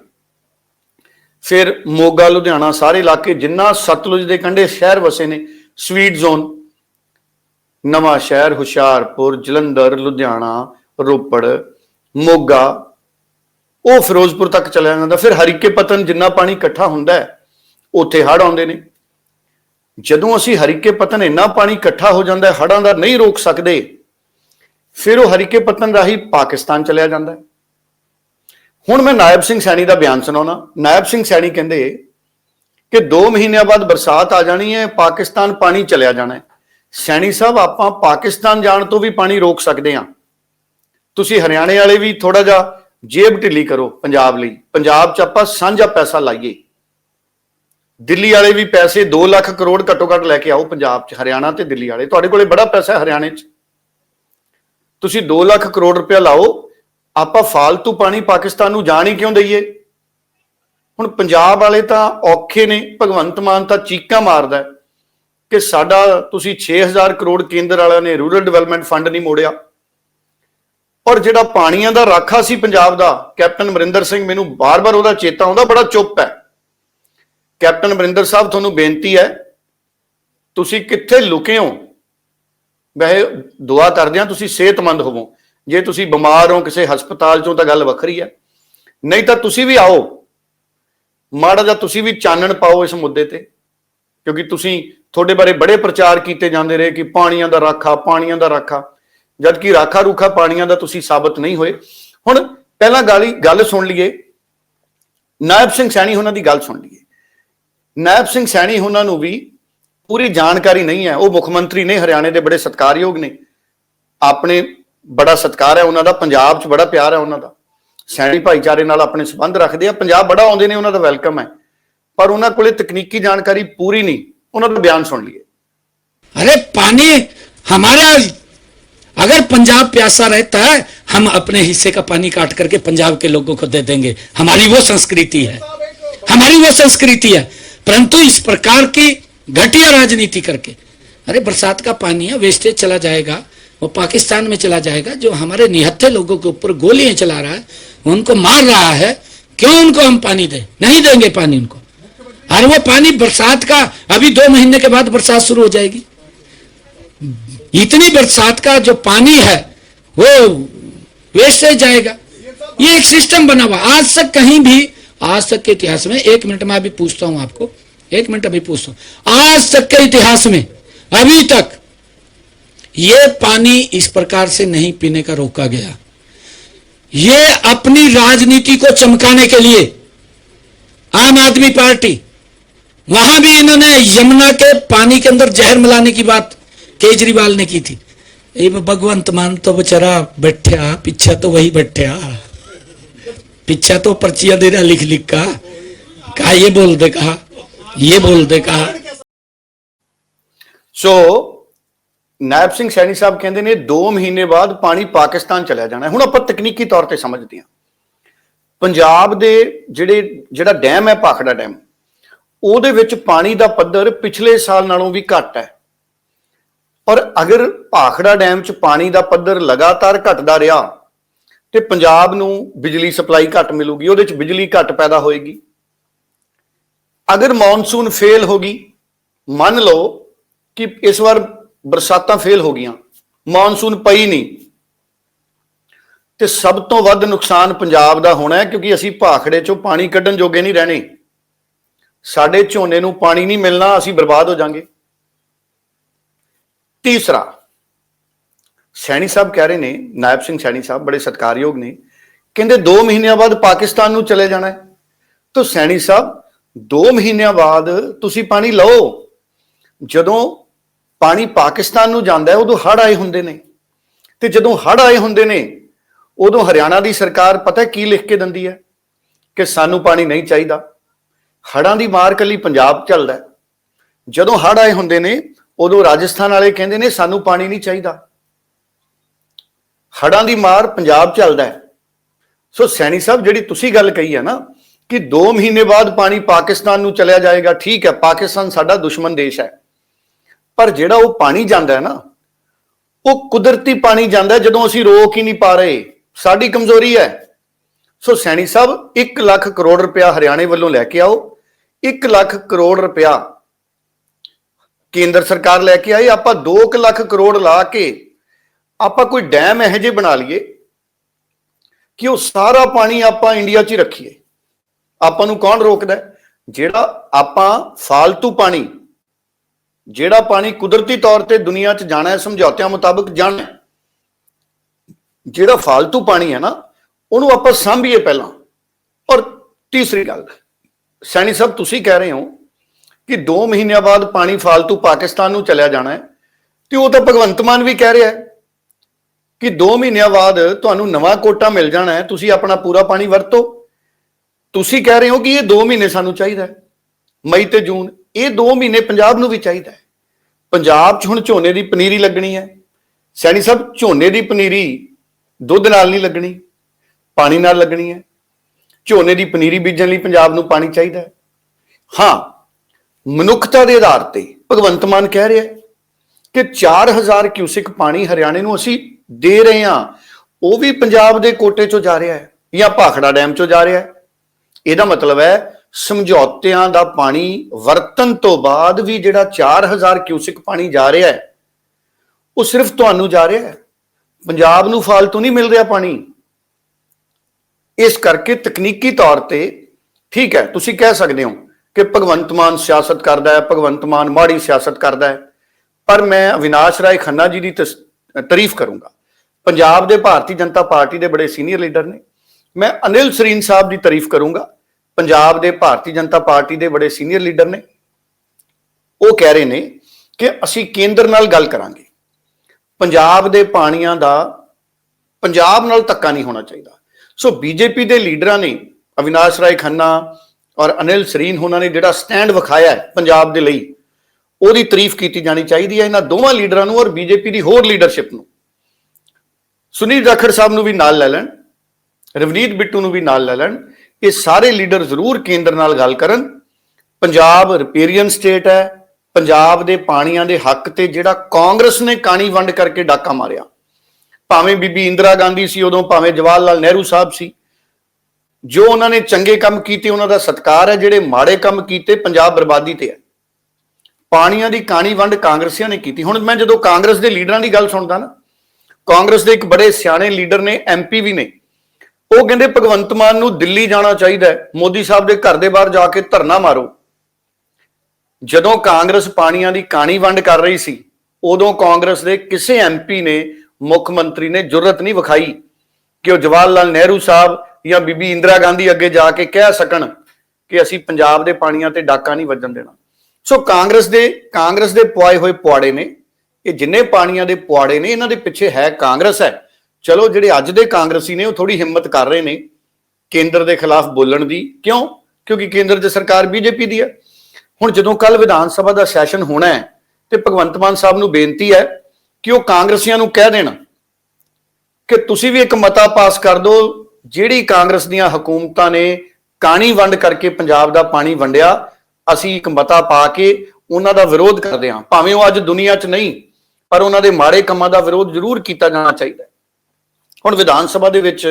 ਫਿਰ ਮੋਗਾ, ਲੁਧਿਆਣਾ ਸਾਰੇ ਇਲਾਕੇ ਜਿੰਨਾ ਸਤਲੁਜ ਦੇ ਕੰਢੇ ਸ਼ਹਿਰ ਵਸੇ ਨੇ ਸਵੀਟ ਜ਼ੋਨ ਨਵਾਂ ਸ਼ਹਿਰ ਹੁਸ਼ਿਆਰਪੁਰ, ਜਲੰਧਰ, ਲੁਧਿਆਣਾ, ਰੋਪੜ, ਮੋਗਾ, ਉਹ ਫਿਰੋਜ਼ਪੁਰ ਤੱਕ ਚਲਿਆ ਜਾਂਦਾ। ਫਿਰ ਹਰੀਕੇ ਪਤਨ ਜਿੰਨਾ ਪਾਣੀ ਇਕੱਠਾ ਹੁੰਦਾ ਹੈ, ਉੱਥੇ ਹੜ ਆਉਂਦੇ ਨੇ। ਜਦੋਂ ਅਸੀਂ ਹਰੀਕੇ ਪਤਨ ਇੰਨਾ ਪਾਣੀ ਇਕੱਠਾ ਹੋ ਜਾਂਦਾ ਹੈ ਹੜਾਂ ਦਾ ਨਹੀਂ ਰੋਕ ਸਕਦੇ, ਫਿਰ ਉਹ ਹਰੀਕੇ ਪਤਨ ਰਾਹੀਂ ਪਾਕਿਸਤਾਨ ਚਲਿਆ ਜਾਂਦਾ ਹੈ। ਹੁਣ ਮੈਂ ਨਾਇਬ ਸਿੰਘ ਸੈਣੀ ਦਾ ਬਿਆਨ ਸੁਣਾਉਣਾ। ਨਾਇਬ ਸਿੰਘ ਸੈਣੀ ਕਹਿੰਦੇ ਕਿ 2 ਮਹੀਨਿਆਂ ਬਾਅਦ ਬਰਸਾਤ ਆ ਜਾਣੀ ਹੈ, ਪਾਕਿਸਤਾਨ ਪਾਣੀ ਚਲਿਆ ਜਾਣਾ ਹੈ। ਸੈਣੀ ਸਾਹਿਬ, ਆਪਾਂ ਪਾਕਿਸਤਾਨ ਜਾਣ ਤੋਂ ਵੀ ਪਾਣੀ ਰੋਕ ਸਕਦੇ ਹਾਂ। ਤੁਸੀਂ ਹਰਿਆਣੇ ਵਾਲੇ ਵੀ ਥੋੜਾ ਜਿਹਾ ਜੇਬ ਢਿੱਲੀ ਕਰੋ ਪੰਜਾਬ ਲਈ। ਪੰਜਾਬ 'ਚ ਆਪਾਂ ਸਾਂਝਾ ਪੈਸਾ ਲਾਈਏ। ਦਿੱਲੀ ਵਾਲੇ ਵੀ ਪੈਸੇ 2 ਲੱਖ ਕਰੋੜ ਘੱਟੋ ਘੱਟ ਲੈ ਕੇ ਆਓ ਪੰਜਾਬ 'ਚ, ਹਰਿਆਣਾ ਤੇ ਦਿੱਲੀ ਵਾਲੇ। ਤੁਹਾਡੇ ਕੋਲੇ ਬੜਾ ਪੈਸਾ ਹੈ ਹਰਿਆਣੇ 'ਚ। ਤੁਸੀਂ 2 ਲੱਖ ਕਰੋੜ ਰੁਪਇਆ ਲਾਓ ਆਪਾਂ ਫालतू ਪਾਣੀ ਪਾਕਿਸਤਾਨ ਨੂੰ ਜਾਣ ਹੀ ਕਿਉਂ ਦਈਏ? ਹੁਣ ਪੰਜਾਬ ਵਾਲੇ ਤਾਂ ਔਖੇ ਨੇ, ਭਗਵੰਤ ਮਾਨ ਤਾਂ ਚੀਕਾਂ ਮਾਰਦਾ ਕਿ ਸਾਡਾ ਤੁਸੀਂ 6000 ਕਰੋੜ ਕੇਂਦਰ ਵਾਲਿਆਂ ਨੇ ਰੂਰਲ ਡਿਵੈਲਪਮੈਂਟ ਫੰਡ ਨਹੀਂ ਮੋੜਿਆ। ਔਰ ਜਿਹੜਾ ਪਾਣੀਆਂ ਦਾ ਰਾਖਾ ਸੀ ਪੰਜਾਬ ਦਾ, ਕੈਪਟਨ ਅਮਰਿੰਦਰ ਸਿੰਘ ਮੈਨੂੰ ਬਾਰ-ਬਾਰ ਉਹਦਾ ਚੇਤਾ ਆਉਂਦਾ, ਬੜਾ ਚੁੱਪ ਹੈ। ਕੈਪਟਨ ਅਮਰਿੰਦਰ ਸਾਹਿਬ, ਤੁਹਾਨੂੰ ਬੇਨਤੀ ਹੈ, ਤੁਸੀਂ ਕਿੱਥੇ ਲੁਕੇ ਹੋ? ਵੈਸੇ ਦੁਆ ਕਰਦੇ ਹਾਂ, ਤੁਸੀਂ ਸਿਹਤਮੰਦ ਹੋਵੋ। ਜੇ ਤੁਸੀਂ ਬਿਮਾਰ ਹੋ ਕਿਸੇ ਹਸਪਤਾਲ ਚੋਂ ਤਾਂ ਗੱਲ ਵੱਖਰੀ ਹੈ ਨਹੀਂ ਤਾਂ ਤੁਸੀਂ ਵੀ ਆਓ। ਮਾੜਾ ਜਿਹਾ ਤੁਸੀਂ ਵੀ ਚਾਨਣ ਪਾਓ ਇਸ ਮੁੱਦੇ ਤੇ। ਕਿਉਂਕਿ ਤੁਸੀਂ ਤੁਹਾਡੇ ਬਾਰੇ ਬੜੇ ਪ੍ਰਚਾਰ ਕੀਤੇ ਜਾਂਦੇ ਰਹੇ ਕਿ ਪਾਣੀਆਂ ਦਾ ਰਾਖਾ, ਪਾਣੀਆਂ ਦਾ ਰਾਖਾ। ਜਦ ਕਿ ਰਾਖਾ ਰੂਖਾ ਪਾਣੀਆਂ ਦਾ ਤੁਸੀਂ ਸਾਬਤ ਨਹੀਂ ਹੋਏ। ਹੁਣ ਪਹਿਲਾਂ ਗਾਲੀ, ਗੱਲ ਸੁਣ ਲਈਏ। ਨਾਇਬ ਸਿੰਘ ਸੈਣੀ ਉਹਨਾਂ ਦੀ ਗੱਲ ਸੁਣ ਲਈਏ। ਨਾਇਬ ਸਿੰਘ ਸੈਣੀ ਉਹਨਾਂ ਨੂੰ ਵੀ ਪੂਰੀ ਜਾਣਕਾਰੀ ਨਹੀਂ ਹੈ। ਉਹ ਮੁੱਖ ਮੰਤਰੀ ਨੇ, ਹਰਿਆਣੇ ਦੇ ਬੜੇ ਸਤਿਕਾਰਯੋਗ ਨੇ। ਆਪਣੇ ਬੜਾ ਸਤਿਕਾਰ ਹੈ ਉਹਨਾਂ ਦਾ ਪੰਜਾਬ 'ਚ ਬੜਾ ਪਿਆਰ ਹੈ ਉਹਨਾਂ ਦਾ ਸੈਣੀ ਭਾਈਚਾਰੇ ਨਾਲ ਆਪਣੇ ਸੰਬੰਧ ਰੱਖਦੇ ਆ ਪੰਜਾਬ ਬੜਾ ਆਉਂਦੇ ਨੇ ਉਹਨਾਂ ਦਾ ਵੈਲਕਮ ਹੈ ਪਰ ਉਹਨਾਂ ਕੋਲੇ ਤਕਨੀਕੀ ਜਾਣਕਾਰੀ ਪੂਰੀ ਨਹੀਂ ਉਹਨਾਂ ਦਾ ਬਿਆਨ ਸੁਣ ਲਈਏ अरे पानी हमारा अगर पंजाब प्यासा रहता है हम अपने हिस्से का पानी काट करके पंजाब के लोगों को दे देंगे हमारी वो संस्कृति है हमारी वो संस्कृति है परंतु इस प्रकार की घटिया राजनीति करके अरे बरसात का पानी है वेस्टेज चला जाएगा वो पाकिस्तान में चला जाएगा, जो हमारे निहत्थे लोगों के ऊपर गोलियाँ चला रहा है उनको मार रहा है, क्यों उनको हम पानी दें? नहीं देंगे पानी उनको। अरे वो पानी बरसात का, अभी दो महीने के बाद बरसात शुरू हो जाएगी। इतनी बरसात का जो पानी है, वो वेस्ट से जाएगा। ये एक सिस्टम बना हुआ। आज तक कहीं भी, आज तक के इतिहास में, एक मिनट में अभी पूछता हूँ आपको, एक मिनट अभी पूछता हूँ। आज तक के इतिहास में, अभी तक ये पानी इस प्रकार से नहीं पीने का रोका गया। ये अपनी राजनीति को चमकाने के लिए आम आदमी पार्टी, वहाँ भी इन्होंने यमुना के पानी के अंदर जहर मिलाने की बात केजरीवाल ने की थी। ये भगवंत मान तो बेचारा बैठा पीछा तो वही बैठा पीछा तो पर्चिया दे रहा लिख लिख का। कहा, ये बोल दे, कहा, ये बोल दे, कहा। ਸੋ ਨਾਇਬ ਸਿੰਘ ਸੈਣੀ ਸਾਹਿਬ ਕਹਿੰਦੇ ਨੇ 2 ਮਹੀਨੇ ਬਾਅਦ ਪਾਣੀ ਪਾਕਿਸਤਾਨ ਚਲਿਆ ਜਾਣਾ ਹੁਣ ਆਪਾਂ ਤਕਨੀਕੀ ਤੌਰ ਤੇ ਸਮਝਦੇ ਹਾਂ। ਪੰਜਾਬ ਦੇ ਜਿਹੜੇ, ਜਿਹੜਾ ਡੈਮ ਹੈ ਭਾਖੜਾ ਡੈਮ, ਉਹਦੇ ਵਿੱਚ ਪਾਣੀ ਦਾ ਪੱਧਰ ਪਿਛਲੇ ਸਾਲ ਨਾਲੋਂ ਵੀ ਘੱਟ ਹੈ। ਔਰ ਅਗਰ ਭਾਖੜਾ ਡੈਮ 'ਚ ਪਾਣੀ ਦਾ ਪੱਧਰ ਲਗਾਤਾਰ ਘਟਦਾ ਰਿਹਾ, ਤੇ ਪੰਜਾਬ ਨੂੰ ਬਿਜਲੀ ਸਪਲਾਈ ਘੱਟ ਮਿਲੂਗੀ, ਉਹਦੇ 'ਚ ਬਿਜਲੀ ਘੱਟ ਪੈਦਾ ਹੋਏਗੀ। ਅਗਰ ਮੌਨਸੂਨ ਫੇਲ ਹੋ ਗਈ, ਮੰਨ ਲਓ ਕਿ ਇਸ ਵਾਰ ਬਰਸਾਤਾਂ ਫੇਲ ਹੋ ਗਈਆਂ, ਮੌਨਸੂਨ ਪਈ ਨਹੀਂ। ਤੇ ਸਭ ਤੋਂ ਵੱਧ ਨੁਕਸਾਨ ਪੰਜਾਬ ਦਾ ਹੋਣਾ ਹੈ, ਕਿਉਂਕਿ ਅਸੀਂ ਭਾਖੜੇ ਚੋਂ ਪਾਣੀ ਕੱਢਣ ਜੋਗੇ ਨਹੀਂ ਰਹਿਣੇ। ਸਾਡੇ ਝੋਨੇ ਨੂੰ ਪਾਣੀ ਨਹੀਂ ਮਿਲਣਾ, ਅਸੀਂ ਬਰਬਾਦ ਹੋ ਜਾਾਂਗੇ। ਤੀਸਰਾ, ਸੈਣੀ ਸਾਹਿਬ ਕਹਿ ਰਹੇ ਨੇ, ਨਾਇਬ ਸਿੰਘ ਸੈਣੀ ਸਾਹਿਬ ਬੜੇ ਸਤਿਕਾਰਯੋਗ ਨੇ, ਕਹਿੰਦੇ 2 ਮਹੀਨਿਆਂ ਬਾਅਦ ਪਾਕਿਸਤਾਨ ਨੂੰ ਚਲੇ ਜਾਣਾ ਹੈ। ਤਾਂ ਸੈਣੀ ਸਾਹਿਬ 2 ਮਹੀਨਿਆਂ ਬਾਅਦ ਤੁਸੀਂ ਪਾਣੀ ਲਓ। ਜਦੋਂ ਪਾਣੀ ਪਾਕਿਸਤਾਨ ਨੂੰ ਜਾਂਦਾ ਹੈ, ਉਦੋਂ ਹੜ੍ਹ ਆਏ ਹੁੰਦੇ ਨੇ। ਤੇ ਜਦੋਂ ਹੜ੍ਹ ਆਏ ਹੁੰਦੇ ਨੇ, ਉਦੋਂ ਹਰਿਆਣਾ ਦੀ ਸਰਕਾਰ ਪਤਾ ਕੀ ਲਿਖ ਕੇ ਦਿੰਦੀ ਹੈ? ਕਿ ਸਾਨੂੰ ਪਾਣੀ ਨਹੀਂ ਚਾਹੀਦਾ। ਹੜ੍ਹਾਂ ਦੀ ਮਾਰ ਕੱਲੀ ਪੰਜਾਬ ਚੱਲਦਾ ਜਦੋਂ ਹੜ੍ਹ ਆਏ ਹੁੰਦੇ ਨੇ, ਉਦੋਂ ਰਾਜਸਥਾਨ ਵਾਲੇ ਕਹਿੰਦੇ ਨੇ, ਸਾਨੂੰ ਪਾਣੀ ਨਹੀਂ ਚਾਹੀਦਾ। ਹੜ੍ਹਾਂ ਦੀ ਮਾਰ ਪੰਜਾਬ ਚੱਲਦਾ ਹੈ। ਸੋ ਸੈਣੀ ਸਾਹਿਬ, ਜਿਹੜੀ ਤੁਸੀਂ ਗੱਲ ਕਹੀ ਹੈ ਨਾ, ਕਿ 2 ਮਹੀਨੇ ਬਾਅਦ ਪਾਣੀ ਪਾਕਿਸਤਾਨ ਨੂੰ ਚਲਿਆ ਜਾਏਗਾ, ਠੀਕ ਹੈ, ਪਾਕਿਸਤਾਨ ਸਾਡਾ ਦੁਸ਼ਮਣ ਦੇਸ਼ ਹੈ। ਪਰ ਜਿਹੜਾ ਉਹ ਪਾਣੀ ਜਾਂਦਾ ਹੈ ਨਾ, ਉਹ ਕੁਦਰਤੀ ਪਾਣੀ ਜਾਂਦਾ ਜਦੋਂ ਅਸੀਂ ਰੋਕ ਹੀ ਨਹੀਂ ਪਾ ਰਹੇ। ਸਾਡੀ ਕਮਜ਼ੋਰੀ ਹੈ। ਸੋ ਸੈਣੀ ਸਾਹਿਬ 1 ਲੱਖ ਕਰੋੜ ਰੁਪਇਆ ਹਰਿਆਣੇ ਵੱਲੋਂ ਲੈ ਕੇ ਆਓ। 1 ਲੱਖ ਕਰੋੜ ਰੁਪਇਆ ਕੇਂਦਰ ਸਰਕਾਰ ਲੈ ਕੇ ਆਈ। ਆਪਾਂ 2 ਲੱਖ ਕਰੋੜ ਲਾ ਕੇ ਆਪਾਂ ਕੋਈ ਡੈਮ ਇਹੋ ਜਿਹੇ ਬਣਾ ਲਈਏ ਕਿ ਉਹ ਸਾਰਾ ਪਾਣੀ ਆਪਾਂ ਇੰਡੀਆ 'ਚ ਹੀ ਰੱਖੀਏ। ਆਪਾਂ ਨੂੰ ਕੌਣ ਰੋਕਦਾ ਜਿਹੜਾ ਆਪਾਂ ਫालतू ਪਾਣੀ ਜਿਹੜਾ ਪਾਣੀ ਕੁਦਰਤੀ ਤੌਰ ਤੇ ਦੁਨੀਆ 'ਚ ਜਾਣਾ ਹੈ, ਸਮਝੌਤਿਆਂ ਮੁਤਾਬਕ ਜਾਣਾ ਜਿਹੜਾ ਫालतू ਪਾਣੀ ਹੈ ਨਾ, ਉਹਨੂੰ ਆਪਾਂ ਸਾਂਭੀਏ ਪਹਿਲਾਂ। ਔਰ ਤੀਸਰੀ ਗੱਲ, ਸੈਣੀ ਸਾਹਿਬ, ਤੁਸੀਂ ਕਹਿ ਰਹੇ ਹੋ ਕਿ 2 ਮਹੀਨਿਆਂ ਬਾਅਦ ਪਾਣੀ ਫालतू ਪਾਕਿਸਤਾਨ ਨੂੰ ਚਲਿਆ ਜਾਣਾ ਹੈ, ਤੇ ਉਹ ਤਾਂ ਭਗਵੰਤ ਮਾਨ ਵੀ ਕਹਿ ਰਿਹਾ ਹੈ ਕਿ 2 ਮਹੀਨਿਆਂ ਬਾਅਦ ਤੁਹਾਨੂੰ ਨਵਾਂ ਕੋਟਾ ਮਿਲ ਜਾਣਾ ਹੈ, ਤੁਸੀਂ ਆਪਣਾ ਪੂਰਾ ਪਾਣੀ ਵਰਤੋ। ਤੁਸੀਂ ਕਹਿ ਰਹੇ ਹੋ ਕਿ ਇਹ 2 ਮਹੀਨੇ ਸਾਨੂੰ ਚਾਹੀਦਾ ਹੈ, ਮਈ ਤੇ ਜੂਨ। ਇਹ 2 ਮਹੀਨੇ ਪੰਜਾਬ ਨੂੰ ਵੀ ਚਾਹੀਦਾ ਹੈ। ਪੰਜਾਬ 'ਚ ਹੁਣ ਝੋਨੇ ਦੀ ਪਨੀਰੀ ਲੱਗਣੀ ਹੈ। ਸੈਣੀ ਸਾਹਿਬ, ਝੋਨੇ ਦੀ ਪਨੀਰੀ ਦੁੱਧ ਨਾਲ ਨਹੀਂ ਲੱਗਣੀ, ਪਾਣੀ ਨਾਲ ਲੱਗਣੀ ਹੈ। ਝੋਨੇ ਦੀ ਪਨੀਰੀ ਬੀਜਣ ਲਈ ਪੰਜਾਬ ਨੂੰ ਪਾਣੀ ਚਾਹੀਦਾ ਹੈ। ਹਾਂ, ਮਨੁੱਖਤਾ ਦੇ ਆਧਾਰ ਤੇ ਭਗਵੰਤ ਮਾਨ ਕਹਿ ਰਿਹਾ ਹੈ ਕਿ 4000 ਕਿਊਸਿਕ ਪਾਣੀ ਹਰਿਆਣੇ ਨੂੰ ਅਸੀਂ ਦੇ ਰਹੇ ਹਾਂ। ਉਹ ਵੀ ਪੰਜਾਬ ਦੇ ਕੋਟੇ ਚੋਂ ਜਾ ਰਿਹਾ ਹੈ ਜਾਂ ਭਾਖੜਾ ਡੈਮ ਚੋਂ ਜਾ ਰਿਹਾ ਹੈ। ਇਹਦਾ ਮਤਲਬ ਹੈ ਸਮਝੌਤਿਆਂ ਦਾ ਪਾਣੀ ਵਰਤਨ ਤੋਂ ਬਾਅਦ ਵੀ ਜਿਹੜਾ 4000 ਕਿਊਸਿਕ ਪਾਣੀ ਜਾ ਰਿਹਾ ਹੈ, ਉਹ ਸਿਰਫ ਤੁਹਾਨੂੰ ਜਾ ਰਿਹਾ ਹੈ। ਪੰਜਾਬ ਨੂੰ ਫालतू ਨਹੀਂ ਮਿਲ ਰਿਹਾ ਪਾਣੀ। ਇਸ ਕਰਕੇ ਤਕਨੀਕੀ ਤੌਰ ਤੇ ਠੀਕ ਹੈ, ਤੁਸੀਂ ਕਹਿ ਸਕਦੇ ਹੋ ਕਿ ਭਗਵੰਤ ਮਾਨ ਸਿਆਸਤ ਕਰਦਾ ਹੈ, ਭਗਵੰਤ ਮਾਨ ਮਾੜੀ ਸਿਆਸਤ ਕਰਦਾ ਹੈ, ਪਰ ਮੈਂ ਅਵਿਨਾਸ਼ ਰਾਏ ਖੰਨਾ ਜੀ ਦੀ ਤਸ- ਤਾਰੀਫ ਕਰੂੰਗਾ। ਪੰਜਾਬ ਦੇ ਭਾਰਤੀ ਜਨਤਾ ਪਾਰਟੀ ਦੇ ਬੜੇ ਸੀਨੀਅਰ ਲੀਡਰ ਨੇ। ਮੈਂ ਅਨਿਲ ਸਰੀਨ ਸਾਹਿਬ ਦੀ ਤਾਰੀਫ ਕਰੂੰਗਾ। ਪੰਜਾਬ ਦੇ ਭਾਰਤੀ ਜਨਤਾ ਪਾਰਟੀ ਦੇ ਬੜੇ ਸੀਨੀਅਰ ਲੀਡਰ ਨੇ। ਉਹ ਕਹਿ ਰਹੇ ਨੇ ਕਿ ਅਸੀਂ ਕੇਂਦਰ ਨਾਲ ਗੱਲ ਕਰਾਂਗੇ। ਪੰਜਾਬ ਦੇ ਪਾਣੀਆਂ ਦਾ ਪੰਜਾਬ ਨਾਲ ਧੱਕਾ ਨਹੀਂ ਹੋਣਾ ਚਾਹੀਦਾ। ਸੋ ਬੀਜੇਪੀ ਦੇ ਲੀਡਰਾਂ ਨੇ ਅਵਿਨਾਸ਼ ਰਾਏ ਖੰਨਾ ਔਰ ਅਨਿਲ ਸਰੀਨ ਉਹਨਾਂ ਨੇ ਜਿਹੜਾ ਸਟੈਂਡ ਵਿਖਾਇਆ ਹੈ ਪੰਜਾਬ ਦੇ ਲਈ, ਉਹਦੀ ਤਾਰੀਫ ਕੀਤੀ ਜਾਣੀ ਚਾਹੀਦੀ ਹੈ ਇਹਨਾਂ ਦੋਵਾਂ ਲੀਡਰਾਂ ਨੂੰ ਔਰ ਬੀਜੇਪੀ ਦੀ ਹੋਰ ਲੀਡਰਸ਼ਿਪ ਨੂੰ। ਸੁਨੀਲ ਜਾਖੜ ਸਾਹਿਬ ਨੂੰ ਵੀ ਨਾਲ ਲੈ ਲੈਣ, ਰਵਨੀਤ ਬਿੱਟੂ ਨੂੰ ਵੀ ਨਾਲ ਲੈ ਲੈਣ ਇਹ ਸਾਰੇ ਲੀਡਰ ਜ਼ਰੂਰ ਕੇਂਦਰ ਨਾਲ ਗੱਲ ਕਰਨ। ਪੰਜਾਬ ਰਿਪੇਰੀਅਨ ਸਟੇਟ ਹੈ। ਪੰਜਾਬ ਦੇ ਪਾਣੀਆਂ ਦੇ ਹੱਕ ਤੇ ਜਿਹੜਾ ਕਾਂਗਰਸ ਨੇ ਕਾਣੀ ਵੰਡ ਕਰਕੇ ਡਾਕਾ ਮਾਰਿਆ। ਭਾਵੇਂ ਬੀਬੀ ਇੰਦਰਾ ਗਾਂਧੀ ਸੀ, ਉਦੋਂ ਭਾਵੇਂ ਜਵਾਹਰ ਲਾਲ ਨਹਿਰੂ ਸਾਹਿਬ ਸੀ। ਜੋ ਉਹਨਾਂ ਨੇ ਚੰਗੇ ਕੰਮ ਕੀਤੇ, ਉਹਨਾਂ ਦਾ ਸਤਿਕਾਰ ਹੈ। ਜਿਹੜੇ ਮਾੜੇ ਕੰਮ ਕੀਤੇ, ਪੰਜਾਬ ਬਰਬਾਦੀ ਤੇ ਹੈ। ਪਾਣੀਆਂ ਦੀ ਕਾਣੀ ਵੰਡ ਕਾਂਗਰਸੀਆਂ ਨੇ ਕੀਤੀ। ਹੁਣ ਮੈਂ ਜਦੋਂ ਕਾਂਗਰਸ ਦੇ ਲੀਡਰਾਂ ਦੀ ਗੱਲ ਸੁਣਦਾ ਨਾ, ਕਾਂਗਰਸ ਦੇ ਇੱਕ ਬੜੇ ਸਿਆਣੇ ਲੀਡਰ ਨੇ ਐਮਪੀ ਵੀ ਨੇ। ਉਹ ਕਹਿੰਦੇ, ਭਗਵੰਤ ਮਾਨ ਨੂੰ ਦਿੱਲੀ ਜਾਣਾ ਚਾਹੀਦਾ ਹੈ। ਮੋਦੀ ਸਾਹਿਬ ਦੇ ਘਰ ਦੇ ਬਾਹਰ ਜਾ ਕੇ ਧਰਨਾ ਮਾਰੋ। ਜਦੋਂ ਕਾਂਗਰਸ ਪਾਣੀਆਂ ਦੀ ਕਾਣੀ ਵੰਡ ਕਰ ਰਹੀ ਸੀ, ਉਦੋਂ ਕਾਂਗਰਸ ਦੇ ਕਿਸੇ ਐਮਪੀ ਨੇ, ਮੁੱਖ ਮੰਤਰੀ ਨੇ ਜੁਰਤ ਨਹੀਂ ਵਿਖਾਈ ਕਿ ਉਹ ਜਵਾਹਰ ਲਾਲ ਨਹਿਰੂ ਸਾਹਿਬ ਜਾਂ ਬੀਬੀ ਇੰਦਰਾ ਗਾਂਧੀ ਅੱਗੇ ਜਾ ਕੇ ਕਹਿ ਸਕਣ ਕਿ ਅਸੀਂ ਪੰਜਾਬ ਦੇ ਪਾਣੀਆਂ ਤੇ ਡਾਕਾ ਨਹੀਂ ਵੱਜਣ ਦੇਣਾ। ਸੋ ਕਾਂਗਰਸ ਦੇ ਕਾਂਗਰਸ ਦੇ ਪੁਆਏ ਹੋਏ ਪੁਆੜੇ ਨੇ, ਇਹ ਜਿੰਨੇ ਪਾਣੀਆਂ ਦੇ ਪੁਆੜੇ ਨੇ, ਇਹਨਾਂ ਦੇ ਪਿੱਛੇ ਹੈ ਕਾਂਗਰਸ ਹੈ। ਚਲੋ ਜਿਹੜੇ ਅੱਜ ਦੇ ਕਾਂਗਰਸੀ ਨੇ ਉਹ ਥੋੜੀ ਹਿੰਮਤ ਕਰ ਰਹੇ ਨੇ ਕੇਂਦਰ ਦੇ ਖਿਲਾਫ ਬੋਲਣ ਦੀ। ਕਿਉਂ? ਕਿਉਂਕਿ ਕੇਂਦਰ ਦੀ ਸਰਕਾਰ ਬੀਜੇਪੀ ਦੀ ਹੈ। ਹੁਣ ਜਦੋਂ ਕੱਲ ਵਿਧਾਨ ਸਭਾ ਦਾ ਸੈਸ਼ਨ ਹੋਣਾ ਹੈ ਤੇ ਭਗਵੰਤ ਮਾਨ ਸਾਹਿਬ ਨੂੰ ਬੇਨਤੀ ਹੈ ਕਿ ਉਹ ਕਾਂਗਰਸੀਆਂ ਨੂੰ ਕਹਿ ਦੇਣ ਕਿ ਤੁਸੀਂ ਵੀ ਇੱਕ ਮਤਾ ਪਾਸ ਕਰ ਦਿਓ, ਜਿਹੜੀ ਕਾਂਗਰਸ ਦੀਆਂ ਹਕੂਮਤਾਂ ਨੇ ਕਾਣੀ ਵੰਡ ਕਰਕੇ ਪੰਜਾਬ ਦਾ ਪਾਣੀ ਵੰਡਿਆ, ਅਸੀਂ ਇੱਕ ਮਤਾ ਪਾ ਕੇ ਉਹਨਾਂ ਦਾ ਵਿਰੋਧ ਕਰਦੇ ਹਾਂ। ਭਾਵੇਂ ਉਹ ਅੱਜ ਦੁਨੀਆ 'ਚ ਨਹੀਂ, ਪਰ ਉਹਨਾਂ ਦੇ ਮਾੜੇ ਕੰਮਾਂ ਦਾ ਵਿਰੋਧ ਜ਼ਰੂਰ ਕੀਤਾ ਜਾਣਾ ਚਾਹੀਦਾ ਹੁਣ ਵਿਧਾਨ ਸਭਾ ਦੇ ਵਿੱਚ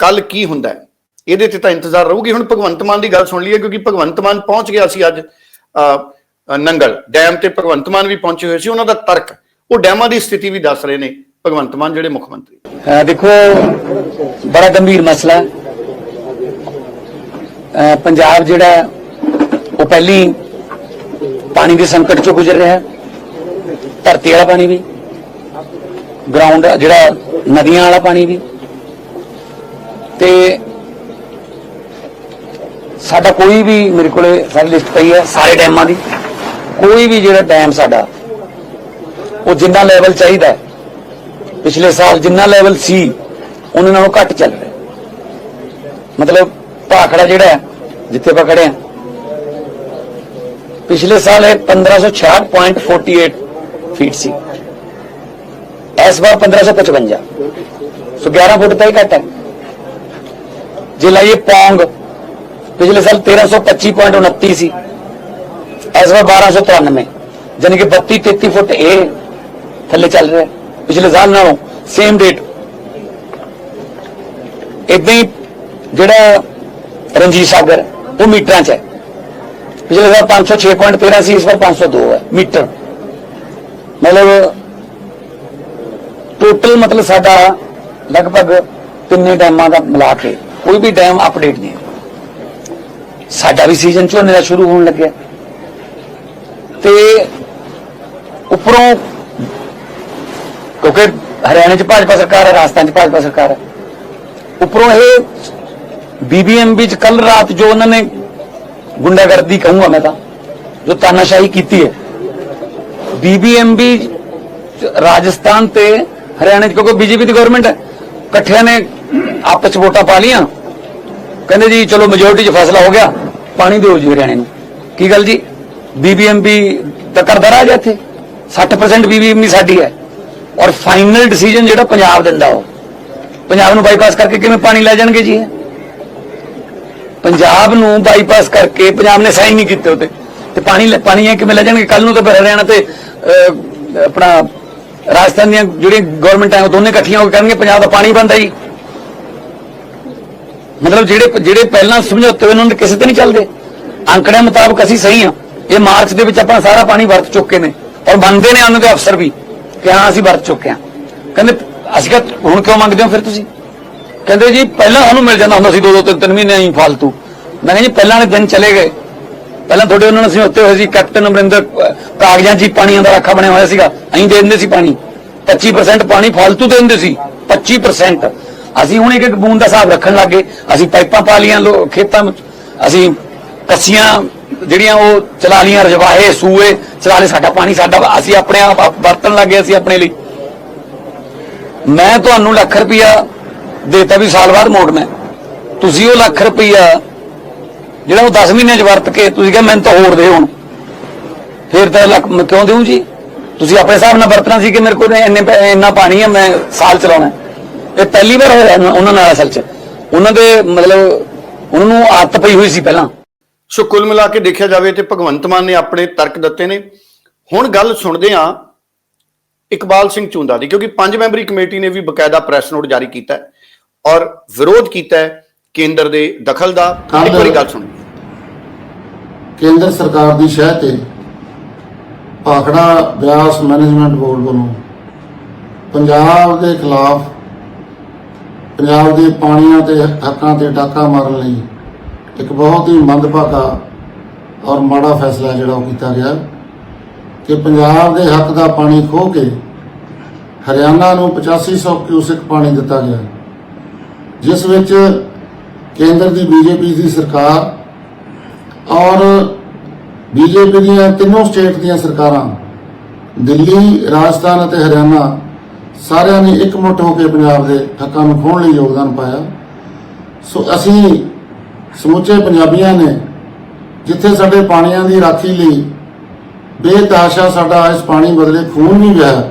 ਕੱਲ ਕੀ ਹੁੰਦਾ ਹੈ? ਇਹਦੇ ਤੇ ਤਾਂ ਇੰਤਜ਼ਾਰ ਰਹੂਗੀ। ਹੁਣ ਭਗਵੰਤ ਮਾਨ ਦੀ ਗੱਲ ਸੁਣ ਲਈਏ, ਕਿਉਂਕਿ ਭਗਵੰਤ ਮਾਨ ਪਹੁੰਚ ਗਿਆ ਸੀ ਅੱਜ ਨੰਗਲ। ਡੈਮ ਤੇ ਭਗਵੰਤ ਮਾਨ ਵੀ ਪਹੁੰਚੇ ਹੋਏ ਸੀ। ਉਹਨਾਂ ਦਾ ਤਰਕ, ਉਹ ਡੈਮਾਂ ਦੀ ਸਥਿਤੀ ਵੀ ਦੱਸ ਰਹੇ ਨੇ ਭਗਵੰਤ ਮਾਨ, ਜਿਹੜੇ ਮੁੱਖ ਮੰਤਰੀ। ਦੇਖੋ, ਬੜਾ ਗੰਭੀਰ ਮਸਲਾ। ਪੰਜਾਬ ਜਿਹੜਾ, ਉਹ ਪਹਿਲੀ ਪਾਣੀ ਦੇ ਸੰਕਟ ਚੋਂ ਗੁਜ਼ਰ ਰਿਹਾ। ਹੈ ਧਰਤੀ ਵਾਲਾ ਪਾਣੀ ਵੀ। ਗਰਾਊਂਡ ਜਿਹੜਾ ਨਦੀਆਂ ਵਾਲਾ ਪਾਣੀ ਵੀ। ਤੇ ਸਾਡਾ ਕੋਈ ਵੀ ਮੇਰੇ ਕੋਲੇ ਸਾਡੀ ਲਿਸਟ ਪਈ ਹੈ ਸਾਰੇ ਡੈਮਾਂ ਦੀ। ਕੋਈ ਵੀ ਜਿਹੜਾ ਡੈਮ ਸਾਡਾ ਉਹ ਜਿੰਨਾ ਲੈਵਲ ਚਾਹੀਦਾ ਪਿਛਲੇ ਸਾਲ ਜਿੰਨਾ ਲੈਵਲ ਸੀ ਉਹਨਾਂ ਨਾਲੋਂ ਘੱਟ ਚੱਲ ਰਿਹਾ। ਮਤਲਬ ਭਾਖੜਾ ਜਿਹੜਾ ਹੈ, ਜਿੱਥੇ ਆਪਾਂ ਖੜੇ ਹਾਂ ਪਿਛਲੇ ਸਾਲ ਇਹ 1566.48 ਫੀਟ ਸੀ। ਇਸ ਵਾਰ 1555 ਸੋ 11 ਫੁੱਟ ਤਾਂ ਹੀ ਘੱਟ ਹੈ ਜੇ ਲਾਈਏ ਪੌਂਗ ਪਿਛਲੇ ਸਾਲ 1325.29 ਸੀ ਇਸ ਵਾਰ 1293 ਯਾਨੀ ਕਿ 32 33 ਫੁੱਟ ਇਹ ਥੱਲੇ ਚੱਲ ਰਿਹਾ ਹੈ। ਪਿਛਲੇ ਸਾਲ ਨਾਲੋਂ ਸੇਮ ਡੇਟ ਇਦਾਂ ਹੀ ਜਿਹੜਾ ਰਣਜੀਤ ਸਾਗਰ ਉਹ ਮੀਟਰਾਂ 'ਚ ਹੈ ਪਿਛਲੇ ਸਾਲ 506.13 ਸੀ ਇਸ ਵਾਰ 502 ਹੈ ਮੀਟਰ ਮਤਲਬ ਟੋਟਲ ਮਤਲਬ ਸਾਡਾ ਲਗਭਗ ਤਿੰਨੇ ਡੈਮਾਂ ਦਾ ਮਿਲਾ ਕੇ ਕੋਈ ਵੀ ਡੈਮ ਅਪਡੇਟ ਨਹੀਂ ਸਾਡਾ ਵੀ ਸੀਜ਼ਨ ਝੋਨੇ ਦਾ ਸ਼ੁਰੂ ਹੋਣ ਲੱਗਿਆ। ਤੇ ਉੱਪਰੋਂ ਕਿਉਂਕਿ ਹਰਿਆਣਾ 'ਚ ਭਾਜਪਾ ਸਰਕਾਰ ਹੈ, ਰਾਜਸਥਾਨ 'ਚ ਭਾਜਪਾ ਸਰਕਾਰ ਹੈ। ਉੱਪਰੋਂ ਇਹ ਬੀਬੀਐਮਬੀ 'ਚ ਕੱਲ ਰਾਤ ਜੋ ਉਹਨਾਂ ਨੇ ਗੁੰਡਾਗਰਦੀ ਕਹੂੰਗਾ ਮੈਂ ਤਾਂ, ਜੋ ਤਾਨਾਸ਼ਾਹੀ ਕੀਤੀ ਹੈ। ਬੀਬੀਐਮਬੀ ਰਾਜਸਥਾਨ ਤੇ ਹਰਿਆਣੇ 'ਚ ਕਿਉਂਕਿ ਬੀਜੇਪੀ ਦੀ ਗਵਰਨਮੈਂਟ ਹੈ, ਇਕੱਠਿਆਂ ਨੇ ਆਪਸ 'ਚ ਵੋਟਾਂ ਪਾ ਲੀਆਂ ਕਹਿੰਦੇ ਜੀ, ਚਲੋ ਮੈਜੋਰਟੀ 'ਚ ਫੈਸਲਾ ਹੋ ਗਿਆ, ਪਾਣੀ ਦਿਓ ਜੀ ਹਰਿਆਣੇ ਨੂੰ। ਕੀ ਗੱਲ ਜੀ? ਬੀਬੀਐਮਬੀ ਤਾਂ ਕਰਦਾ ਰਾਜ ਹੈ ਇੱਥੇ। 60% ਬੀਬੀਐਮਬੀ ਸਾਡੀ ਹੈ। ਔਰ ਫਾਈਨਲ ਡਿਸੀਜਨ ਜਿਹੜਾ ਪੰਜਾਬ ਦਿੰਦਾ ਉਹ। ਪੰਜਾਬ ਨੂੰ ਬਾਈਪਾਸ ਕਰਕੇ ਕਿਵੇਂ ਪਾਣੀ ਲੈ ਜਾਣਗੇ ਜੀ ਪੰਜਾਬ ਨੂੰ ਬਾਈਪਾਸ ਕਰਕੇ ਪੰਜਾਬ ਨੇ ਸਾਈਨ ਨਹੀਂ ਕੀਤੇ ਉਤੇ ਤੇ ਪਾਣੀ ਲੈ- ਪਾਣੀ ਇਹ ਕਿਵੇਂ ਲੈ ਜਾਣਗੇ? ਕੱਲ ਨੂੰ ਤਾਂ ਫਿਰ ਹਰਿਆਣਾ ਤੇ ਆਪਣਾ ਰਾਜਸਥਾਨ ਦੀਆਂ ਜਿਹੜੀਆਂ ਗਵਰਨਮੈਂਟਾਂ ਉਹ ਦੋਨੇ ਇਕੱਠੀਆਂ ਹੋ ਕੇ ਕਰਨਗੇ ਪੰਜਾਬ ਦਾ ਪਾਣੀ ਬੰਦ ਹੈ ਜੀ। ਮਤਲਬ ਜਿਹੜੇ ਜਿਹੜੇ ਪਹਿਲਾਂ ਸਮਝੌਤੇ ਉਹਨਾਂ ਦੇ ਕਿਸੇ ਤੇ ਨਹੀਂ ਚੱਲਦੇ। ਅੰਕੜਿਆਂ ਮੁਤਾਬਕ ਅਸੀਂ ਸਹੀ ਹਾਂ ਇਹ ਮਾਰਚ ਦੇ ਵਿੱਚ ਆਪਣਾ ਸਾਰਾ ਪਾਣੀ ਵਰਤ ਚੁੱਕੇ ਨੇ, ਔਰ ਮੰਨਦੇ ਨੇ ਉਹਨਾਂ ਦੇ ਅਫਸਰ ਵੀ, ਕਿ ਹਾਂ, ਅਸੀਂ ਵਰਤ ਚੁੱਕੇ ਹਾਂ ਕਹਿੰਦੇ, ਅਸੀਂ ਕਿਹਾ, ਹੁਣ ਕਿਉਂ ਮੰਗਦੇ ਹੋ ਫਿਰ ਤੁਸੀਂ? ਕਹਿੰਦੇ ਜੀ, ਪਹਿਲਾਂ ਸਾਨੂੰ ਮਿਲ ਜਾਂਦਾ ਹੁੰਦਾ ਸੀ ਦੋ ਦੋ ਤਿੰਨ ਤਿੰਨ ਮਹੀਨੇ ਹੀ ਫालतू ਮੈਂ ਕਿਹਾ ਜੀ, ਪਹਿਲਾਂ ਵਾਲੇ ਦਿਨ ਚਲੇ ਗਏ। ਪਹਿਲਾਂ ਤੁਹਾਡੇ ਉਹਨਾਂ ਨਾਲ ਸਮਝੌਤੇ ਹੋਏ ਸੀ, ਕੈਪਟਨ ਅਮਰਿੰਦਰ ਕਾਗਜ਼ਾਂ 'ਚ ਪਾਣੀਆਂ ਦਾ ਰੱਖਾ ਬਣਿਆ ਹੋਇਆ ਸੀਗਾ। ਅਸੀਂ ਦੇ ਦਿੰਦੇ ਸੀ ਪਾਣੀ। 25% ਪਾਣੀ ਫालतू ਦੇ ਹੁੰਦੇ ਸੀ। 25% ਅਸੀਂ ਹੁਣ ਇੱਕ ਇੱਕ ਬੂੰਦ ਦਾ ਹਿਸਾਬ ਰੱਖਣ ਲੱਗੇ ਅਸੀਂ ਪਾਈਪਾਂ ਪਾ ਲੀਆਂ ਖੇਤਾਂ ਵਿੱਚ। ਅਸੀਂ ਕੱਸੀਆਂ ਜਿਹੜੀਆਂ ਉਹ ਚਲਾ ਲੀਆਂ ਰਜਵਾਹੇ, ਸੂਏ, ਚਲਾ ਲਏ। ਸਾਡਾ ਪਾਣੀ ਸਾਡਾ ਅਸੀਂ ਆਪਣੇ ਆਪ ਆਪ ਵਰਤਣ ਲੱਗੇ ਅਸੀਂ ਆਪਣੇ ਲਈ। ਮੈਂ ਤੁਹਾਨੂੰ ਲੱਖ ਰੁਪਇਆ ਦੇਤਾ ਵੀ ਸਾਲ ਬਾਅਦ ਮੋੜਨਾ ਹੈ। ਤੁਸੀਂ ਉਹ ਲੱਖ ਰੁਪਇਆ ਜਿਹੜਾ ਉਹ 10 ਮਹੀਨਿਆਂ ਚ ਵਰਤ ਕੇ ਤੁਸੀਂ ਕਿਹਾ ਮੈਨੂੰ ਤਾਂ ਹੋਰ ਦੇ ਹੁਣ। ਫਿਰ ਤਾਂ ਲੱਖ ਮੈਂ ਕਿਉਂ ਦੇਵਾਂ ਜੀ? ਤੁਸੀਂ ਆਪਣੇ ਹਿਸਾਬ ਨਾਲ ਵਰਤਣਾ ਸੀ ਕਿ ਮੇਰੇ ਕੋਲ ਇੰਨੇ ਇੰਨਾ ਪਾਣੀ ਹੈ ਮੈਂ ਸਾਲ ਚਲਾਉਣਾ। ਇਹ ਪਹਿਲੀ ਵਾਰ ਹੋਇਆ ਉਹਨਾਂ ਨਾਲ ਅਸਲ ਚ। ਉਹਨਾਂ ਦੇ ਮਤਲਬ ਉਹਨਾਂ ਨੂੰ ਆਦਤ ਪਈ ਹੋਈ ਸੀ ਪਹਿਲਾਂ। ਸੋ ਕੁੱਲ ਮਿਲਾ ਕੇ ਦੇਖਿਆ ਜਾਵੇ ਤੇ ਭਗਵੰਤ ਮਾਨ ਨੇ ਆਪਣੇ ਤਰਕ ਦਿੱਤੇ ਨੇ। ਹੁਣ ਗੱਲ ਸੁਣਦੇ ਆ ਇਕਬਾਲ ਸਿੰਘ ਚੁੰਦਾ ਦੀ ਕਿਉਂਕਿ ਪੰਜ ਮੈਂਬਰੀ ਕਮੇਟੀ ਨੇ ਵੀ ਬਕਾਇਦਾ ਪ੍ਰੈਸ ਨੋਟ ਜਾਰੀ ਕੀਤਾ ਔਰ ਵਿਰੋਧ ਕੀਤਾ ਕੇਂਦਰ ਦੇ ਦਖਲ ਦਾ। ਇੱਕ ਵਾਰੀ ਗੱਲ ਸੁਣੋ। ਕੇਂਦਰ ਸਰਕਾਰ ਦੀ ਸ਼ਹਿ ਤੇ ਭਾਖੜਾ ਬਿਆਸ ਮੈਨੇਜਮੈਂਟ ਬੋਰਡ ਵੱਲੋਂ ਪੰਜਾਬ ਦੇ ਖਿਲਾਫ, ਪੰਜਾਬ ਦੇ ਪਾਣੀਆਂ ਤੇ ਹੱਕਾਂ ਤੇ ਡਾਕਾ ਮਾਰਨ ਲਈ ਇੱਕ ਬਹੁਤ ਹੀ ਮੰਦਭਾਗਾ ਔਰ ਮਾੜਾ ਫੈਸਲਾ ਜਿਹੜਾ ਉਹ ਕੀਤਾ ਗਿਆ ਕਿ ਪੰਜਾਬ ਦੇ ਹੱਕ ਦਾ ਪਾਣੀ ਖੋਹ ਕੇ ਹਰਿਆਣਾ ਨੂੰ 8500 ਕਿਊਸਿਕ ਪਾਣੀ ਦਿੱਤਾ ਗਿਆ, ਜਿਸ ਵਿੱਚ ਕੇਂਦਰ ਦੀ ਬੀਜੇਪੀ ਦੀ ਸਰਕਾਰ ਔਰ ਬੀਜੇਪੀ ਦੀਆਂ ਤਿੰਨੋਂ ਸਟੇਟ ਦੀਆਂ ਸਰਕਾਰਾਂ, ਦਿੱਲੀ, ਰਾਜਸਥਾਨ ਅਤੇ ਹਰਿਆਣਾ, ਸਾਰਿਆਂ ਨੇ ਇਕਮੁੱਠ ਹੋ ਕੇ ਪੰਜਾਬ ਦੇ ਹੱਕਾਂ ਨੂੰ ਖੋਹਣ ਲਈ ਯੋਗਦਾਨ ਪਾਇਆ। ਸੋ ਅਸੀਂ ਸਮੁੱਚੇ ਪੰਜਾਬੀਆਂ ਨੇ ਜਿੱਥੇ ਸਾਡੇ ਪਾਣੀਆਂ ਦੀ ਰਾਖੀ ਲਈ ਬੇਤਹਾਸ਼ਾ ਸਾਡਾ ਇਸ ਪਾਣੀ ਬਦਲੇ ਖੂਨ ਵੀ ਵਹਿਆ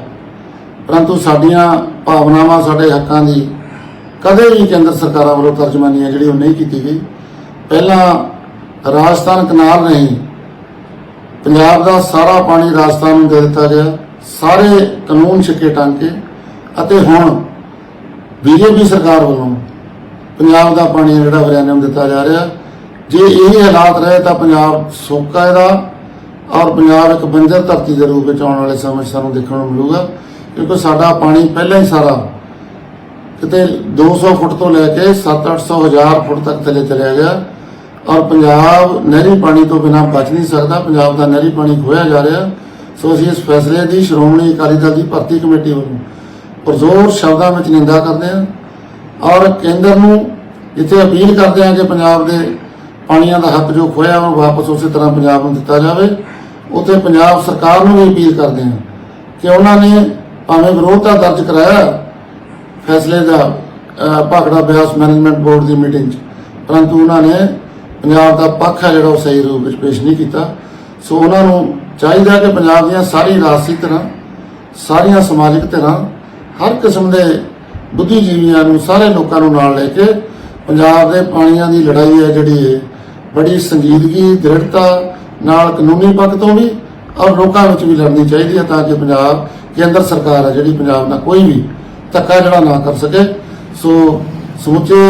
ਪਰੰਤੂ ਸਾਡੀਆਂ ਭਾਵਨਾਵਾਂ ਸਾਡੇ ਹੱਕਾਂ ਦੀ ਕਦੇ ਵੀ ਕੇਂਦਰ ਸਰਕਾਰਾਂ ਵੱਲੋਂ ਤਰਜਮਾਨੀ ਹੈ ਜਿਹੜੀ ਉਹ ਨਹੀਂ ਕੀਤੀ ਗਈ। ਪਹਿਲਾਂ ਰਾਜਸਥਾਨ ਕਨਾਲ ਨਹੀਂ। ਪੰਜਾਬ ਦਾ ਸਾਰਾ ਪਾਣੀ ਰਾਜਸਥਾਨ ਨੂੰ ਦੇ ਦਿੱਤਾ ਗਿਆ। ਸਾਰੇ ਕਾਨੂੰਨ ਛਿੱਕੇ ਟੰਗ ਕੇ ਅਤੇ ਹੁਣ ਬੀਜੇਪੀ ਸਰਕਾਰ ਵੱਲੋਂ ਪੰਜਾਬ ਦਾ ਪਾਣੀ ਜਿਹੜਾ ਹਰਿਆਣਾ ਨੂੰ ਦਿੱਤਾ ਜਾ ਰਿਹਾ। ਜੇ ਇਹ ਹਾਲਾਤ ਰਹੇ ਤਾਂ ਪੰਜਾਬ ਸੋਕਾ ਇਹਦਾ ਔਰ ਪੰਜਾਬ ਇੱਕ ਬੰਜਰ ਧਰਤੀ ਦੇ ਰੂਪ ਵਿੱਚ ਆਉਣ ਵਾਲੇ ਸਮੇਂ 'ਚ ਸਾਨੂੰ ਦੇਖਣ ਨੂੰ ਮਿਲੂਗਾ। ਕਿਉਂਕਿ ਸਾਡਾ ਪਾਣੀ ਪਹਿਲਾਂ ਹੀ ਸਾਰਾ ਕਿਤੇ 200 ਫੁੱਟ ਤੋਂ ਲੈ ਕੇ 7-800 ਹਜ਼ਾਰ ਫੁੱਟ ਤੱਕ ਥੱਲੇ ਚਲਿਆ ਗਿਆ। ਔਰ ਪੰਜਾਬ ਨਹਿਰੀ ਪਾਣੀ ਤੋਂ ਬਿਨਾਂ ਬਚ ਨਹੀਂ ਸਕਦਾ, ਪੰਜਾਬ ਦਾ ਨਹਿਰੀ ਪਾਣੀ ਖੋਇਆ ਜਾ ਰਿਹਾ। ਸੋ ਅਸੀਂ ਇਸ ਫੈਸਲੇ ਦੀ ਸ਼੍ਰੋਮਣੀ ਅਕਾਲੀ ਦਲ ਦੀ ਭਰਤੀ ਕਮੇਟੀ ਵੱਲੋਂ ਪੁਰਜ਼ੋਰ ਸ਼ਬਦਾਂ ਵਿੱਚ ਨਿੰਦਾ ਕਰਦੇ ਹਾਂ ਔਰ ਕੇਂਦਰ ਨੂੰ ਜਿੱਥੇ ਅਪੀਲ ਕਰਦੇ ਹਾਂ ਕਿ ਪੰਜਾਬ ਦੇ ਪਾਣੀਆਂ ਦਾ ਹੱਕ ਜੋ ਖੋਇਆ ਉਹ ਵਾਪਸ ਉਸੇ ਤਰ੍ਹਾਂ ਪੰਜਾਬ ਨੂੰ ਦਿੱਤਾ ਜਾਵੇ। ਉੱਥੇ ਪੰਜਾਬ ਸਰਕਾਰ ਨੂੰ ਵੀ ਅਪੀਲ ਕਰਦੇ ਹਾਂ ਕਿ ਉਹਨਾਂ ਨੇ ਭਾਵੇਂ ਵਿਰੋਧ ਵਿਰੋਧਤਾ ਦਰਜ ਕਰਾਇਆ, ਫੈਸਲੇ ਦਾ ਭਾਖੜਾ ਬਿਆਸ ਮੈਨੇਜਮੈਂਟ ਬੋਰਡ ਦੀ ਮੀਟਿੰਗ 'ਚ, ਪਰੰਤੂ ਉਹਨਾਂ ਨੇ ਪੰਜਾਬ ਦਾ ਪੱਖ ਹੈ ਜਿਹੜਾ ਉਹ ਸਹੀ ਰੂਪ ਵਿੱਚ ਪੇਸ਼ ਨਹੀਂ ਕੀਤਾ। ਸੋ ਉਹਨਾਂ ਨੂੰ ਚਾਹੀਦਾ ਕਿ ਪੰਜਾਬ ਦੀਆਂ ਸਾਰੀ ਰਾਜਸੀ ਧਿਰਾਂ, ਸਾਰੀਆਂ ਸਮਾਜਿਕ ਧਿਰਾਂ, ਹਰ ਕਿਸਮ ਦੇ ਬੁੱਧੀਜੀਵੀਆਂ ਨੂੰ, ਸਾਰੇ ਲੋਕਾਂ ਨੂੰ ਨਾਲ ਲੈ ਕੇ ਪੰਜਾਬ ਦੇ ਪਾਣੀਆਂ ਦੀ ਲੜਾਈ ਹੈ ਜਿਹੜੀ ਇਹ ਬੜੀ ਸੰਜੀਦਗੀ ਦ੍ਰਿੜਤਾ ਨਾਲ ਕਾਨੂੰਨੀ ਪੱਖ ਤੋਂ ਵੀ ਔਰ ਲੋਕਾਂ ਵਿੱਚ ਵੀ ਲੜਨੀ ਚਾਹੀਦੀ ਹੈ ਤਾਂ ਕਿ ਪੰਜਾਬ ਕੇਂਦਰ ਸਰਕਾਰ ਹੈ ਜਿਹੜੀ ਪੰਜਾਬ ਨਾਲ ਕੋਈ ਵੀ ਧੱਕਾ ਜਿਹੜਾ ਨਾ ਕਰ ਸਕੇ। ਸੋ ਸਮੁੱਚੇ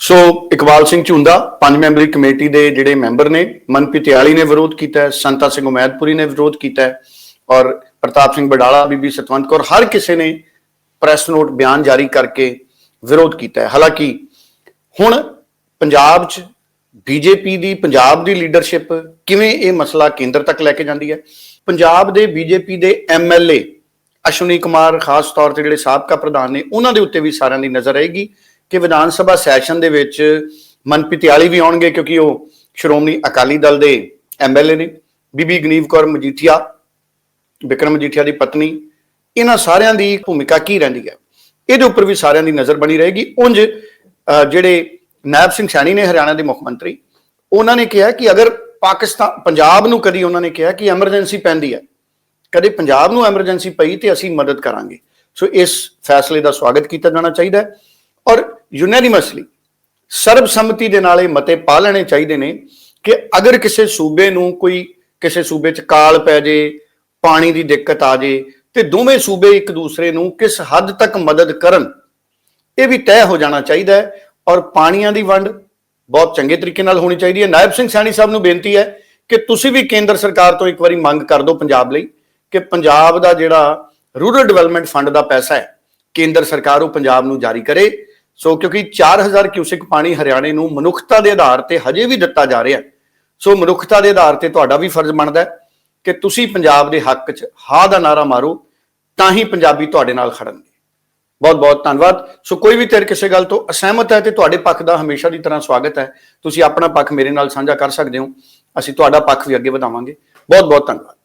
ਸੋ ਇਕਬਾਲ ਸਿੰਘ ਝੁੰਦਾ ਪੰਜ ਮੈਂਬਰੀ ਕਮੇਟੀ ਦੇ ਜਿਹੜੇ ਮੈਂਬਰ ਨੇ, ਮਨਪ੍ਰੀਤ ਆਲੀ ਨੇ ਵਿਰੋਧ ਕੀਤਾ ਹੈ, ਸੰਤਾ ਸਿੰਘ ਉਮੈਦਪੁਰੀ ਨੇ ਵਿਰੋਧ ਕੀਤਾ ਹੈ ਔਰ ਪ੍ਰਤਾਪ ਸਿੰਘ ਬਡਾਲਾ, ਬੀਬੀ ਸਤਵੰਤ ਕੌਰ, ਹਰ ਕਿਸੇ ਨੇ ਪ੍ਰੈਸ ਨੋਟ ਬਿਆਨ ਜਾਰੀ ਕਰਕੇ ਵਿਰੋਧ ਕੀਤਾ ਹੈ। ਹਾਲਾਂਕਿ ਹੁਣ ਪੰਜਾਬ 'ਚ ਬੀਜੇਪੀ ਦੀ, ਪੰਜਾਬ ਦੀ ਲੀਡਰਸ਼ਿਪ ਕਿਵੇਂ ਇਹ ਮਸਲਾ ਕੇਂਦਰ ਤੱਕ ਲੈ ਕੇ ਜਾਂਦੀ ਹੈ? ਪੰਜਾਬ ਦੇ ਬੀਜੇਪੀ ਦੇ ਐਮਐਲਏ ਅਸ਼ਵਨੀ ਕੁਮਾਰ, ਖਾਸ ਤੌਰ ਤੇ ਜਿਹੜੇ ਸਾਬਕਾ ਪ੍ਰਧਾਨ ਨੇ, ਉਹਨਾਂ ਦੇ ਉੱਤੇ ਵੀ ਸਾਰਿਆਂ ਦੀ ਨਜ਼ਰ ਰਹੇਗੀ ਕਿ ਵਿਧਾਨ ਸਭਾ ਸੈਸ਼ਨ ਦੇ ਵਿੱਚ ਮਨਪ੍ਰੀਤ ਆਲੀ ਵੀ ਆਉਣਗੇ ਕਿਉਂਕਿ ਉਹ ਸ਼੍ਰੋਮਣੀ ਅਕਾਲੀ ਦਲ ਦੇ ਐਮਐਲਏ ਨੇ। ਬੀਬੀ ਗਨੀਵ ਕੌਰ ਮਜੀਠੀਆ, ਵਿਕਰਮ ਮਜੀਠੀਆ ਦੀ ਪਤਨੀ, ਇਹਨਾਂ ਸਾਰਿਆਂ ਦੀ ਭੂਮਿਕਾ ਕੀ ਰਹਿੰਦੀ ਹੈ? ਇਹਦੇ ਉੱਪਰ ਵੀ ਸਾਰਿਆਂ ਦੀ ਨਜ਼ਰ ਬਣੀ ਰਹੇਗੀ। ਉਂਝ ਜਿਹੜੇ ਨਾਇਬ ਸਿੰਘ ਸੈਣੀ ਨੇ ਹਰਿਆਣਾ ਦੇ ਮੁੱਖ ਮੰਤਰੀ, ਉਹਨਾਂ ਨੇ ਕਿਹਾ ਕਿ ਅਗਰ ਪਾਕਿਸਤਾਨ, ਪੰਜਾਬ ਨੂੰ ਕਦੀ ਉਹਨਾਂ ਨੇ ਕਿਹਾ ਕਿ ਐਮਰਜੈਂਸੀ ਪੈਂਦੀ ਹੈ, ਕਦੇ ਪੰਜਾਬ ਨੂੰ ਐਮਰਜੈਂਸੀ ਪਈ ਤੇ ਅਸੀਂ ਮਦਦ ਕਰਾਂਗੇ। ਸੋ ਇਸ ਫੈਸਲੇ ਦਾ ਸਵਾਗਤ ਕੀਤਾ ਜਾਣਾ ਚਾਹੀਦਾ ਹੈ। ਔਰ ਯੂਨੈਨਿਮਸਲੀ ਸਰਬਸੰਮਤੀ ਦੇ ਨਾਲ ਇਹ ਮਤੇ ਪਾ ਲੈਣੇ ਚਾਹੀਦੇ ਨੇ ਕਿ ਅਗਰ ਕਿਸੇ ਸੂਬੇ ਨੂੰ ਕੋਈ, ਕਿਸੇ ਸੂਬੇ 'ਚ ਕਾਲ ਪੈ ਜੇ, ਪਾਣੀ ਦੀ ਦਿੱਕਤ ਆ ਜੇ, ਤੇ ਦੋਵੇਂ ਸੂਬੇ ਇੱਕ ਦੂਸਰੇ ਨੂੰ ਕਿਸ ਹੱਦ ਤੱਕ ਮਦਦ ਕਰਨ, ਇਹ ਵੀ ਤੈਅ ਹੋ ਜਾਣਾ ਚਾਹੀਦਾ ਹੈ ਔਰ ਪਾਣੀਆਂ ਦੀ ਵੰਡ ਬਹੁਤ ਚੰਗੇ ਤਰੀਕੇ ਨਾਲ ਹੋਣੀ ਚਾਹੀਦੀ ਹੈ। ਨਾਇਬ ਸਿੰਘ ਸੈਣੀ ਸਾਹਿਬ ਨੂੰ ਬੇਨਤੀ ਹੈ ਕਿ ਤੁਸੀਂ ਵੀ ਕੇਂਦਰ ਸਰਕਾਰ ਤੋਂ ਇੱਕ ਵਾਰੀ ਮੰਗ ਕਰ ਦਿਓ ਪੰਜਾਬ ਲਈ ਕਿ ਪੰਜਾਬ ਦਾ ਜਿਹੜਾ ਰੂਰਲ ਡਿਵੈਲਪਮੈਂਟ ਫੰਡ ਦਾ ਪੈਸਾ ਹੈ, ਕੇਂਦਰ ਸਰਕਾਰ ਉਹ ਪੰਜਾਬ ਨੂੰ ਜਾਰੀ ਕਰੇ ਸੋ ਕਿਉਂਕਿ 4000 ਕਿਊਸਿਕ ਪਾਣੀ ਹਰਿਆਣੇ ਨੂੰ ਮਨੁੱਖਤਾ ਦੇ ਆਧਾਰ ਤੇ ਹਜੇ ਵੀ ਦਿੱਤਾ ਜਾ ਰਿਹਾ ਸੋ ਮਨੁੱਖਤਾ ਦੇ ਆਧਾਰ ਤੇ ਤੁਹਾਡਾ ਵੀ ਫਰਜ਼ ਬਣਦਾ ਕਿ ਤੁਸੀਂ ਪੰਜਾਬ ਦੇ ਹੱਕ 'ਚ ਹਾਂ ਦਾ ਨਾਰਾ ਮਾਰੋ, ਤਾਂ ਹੀ ਪੰਜਾਬੀ ਤੁਹਾਡੇ ਨਾਲ ਖੜਨਗੇ। ਬਹੁਤ ਬਹੁਤ ਧੰਨਵਾਦ। ਸੋ ਕੋਈ ਵੀ ਤੇਰੇ ਕਿਸੇ ਗੱਲ ਤੋਂ ਅਸਹਿਮਤ ਹੈ ਤੇ ਤੁਹਾਡੇ ਪੱਖ ਦਾ ਹਮੇਸ਼ਾ ਦੀ ਤਰ੍ਹਾਂ ਸਵਾਗਤ ਹੈ। ਤੁਸੀਂ ਆਪਣਾ ਪੱਖ ਮੇਰੇ ਨਾਲ ਸਾਂਝਾ ਕਰ ਸਕਦੇ ਹੋ। ਅਸੀਂ ਤੁਹਾਡਾ ਪੱਖ ਵੀ ਅੱਗੇ ਵਧਾਵਾਂਗੇ। ਬਹੁਤ ਬਹੁਤ ਧੰਨਵਾਦ।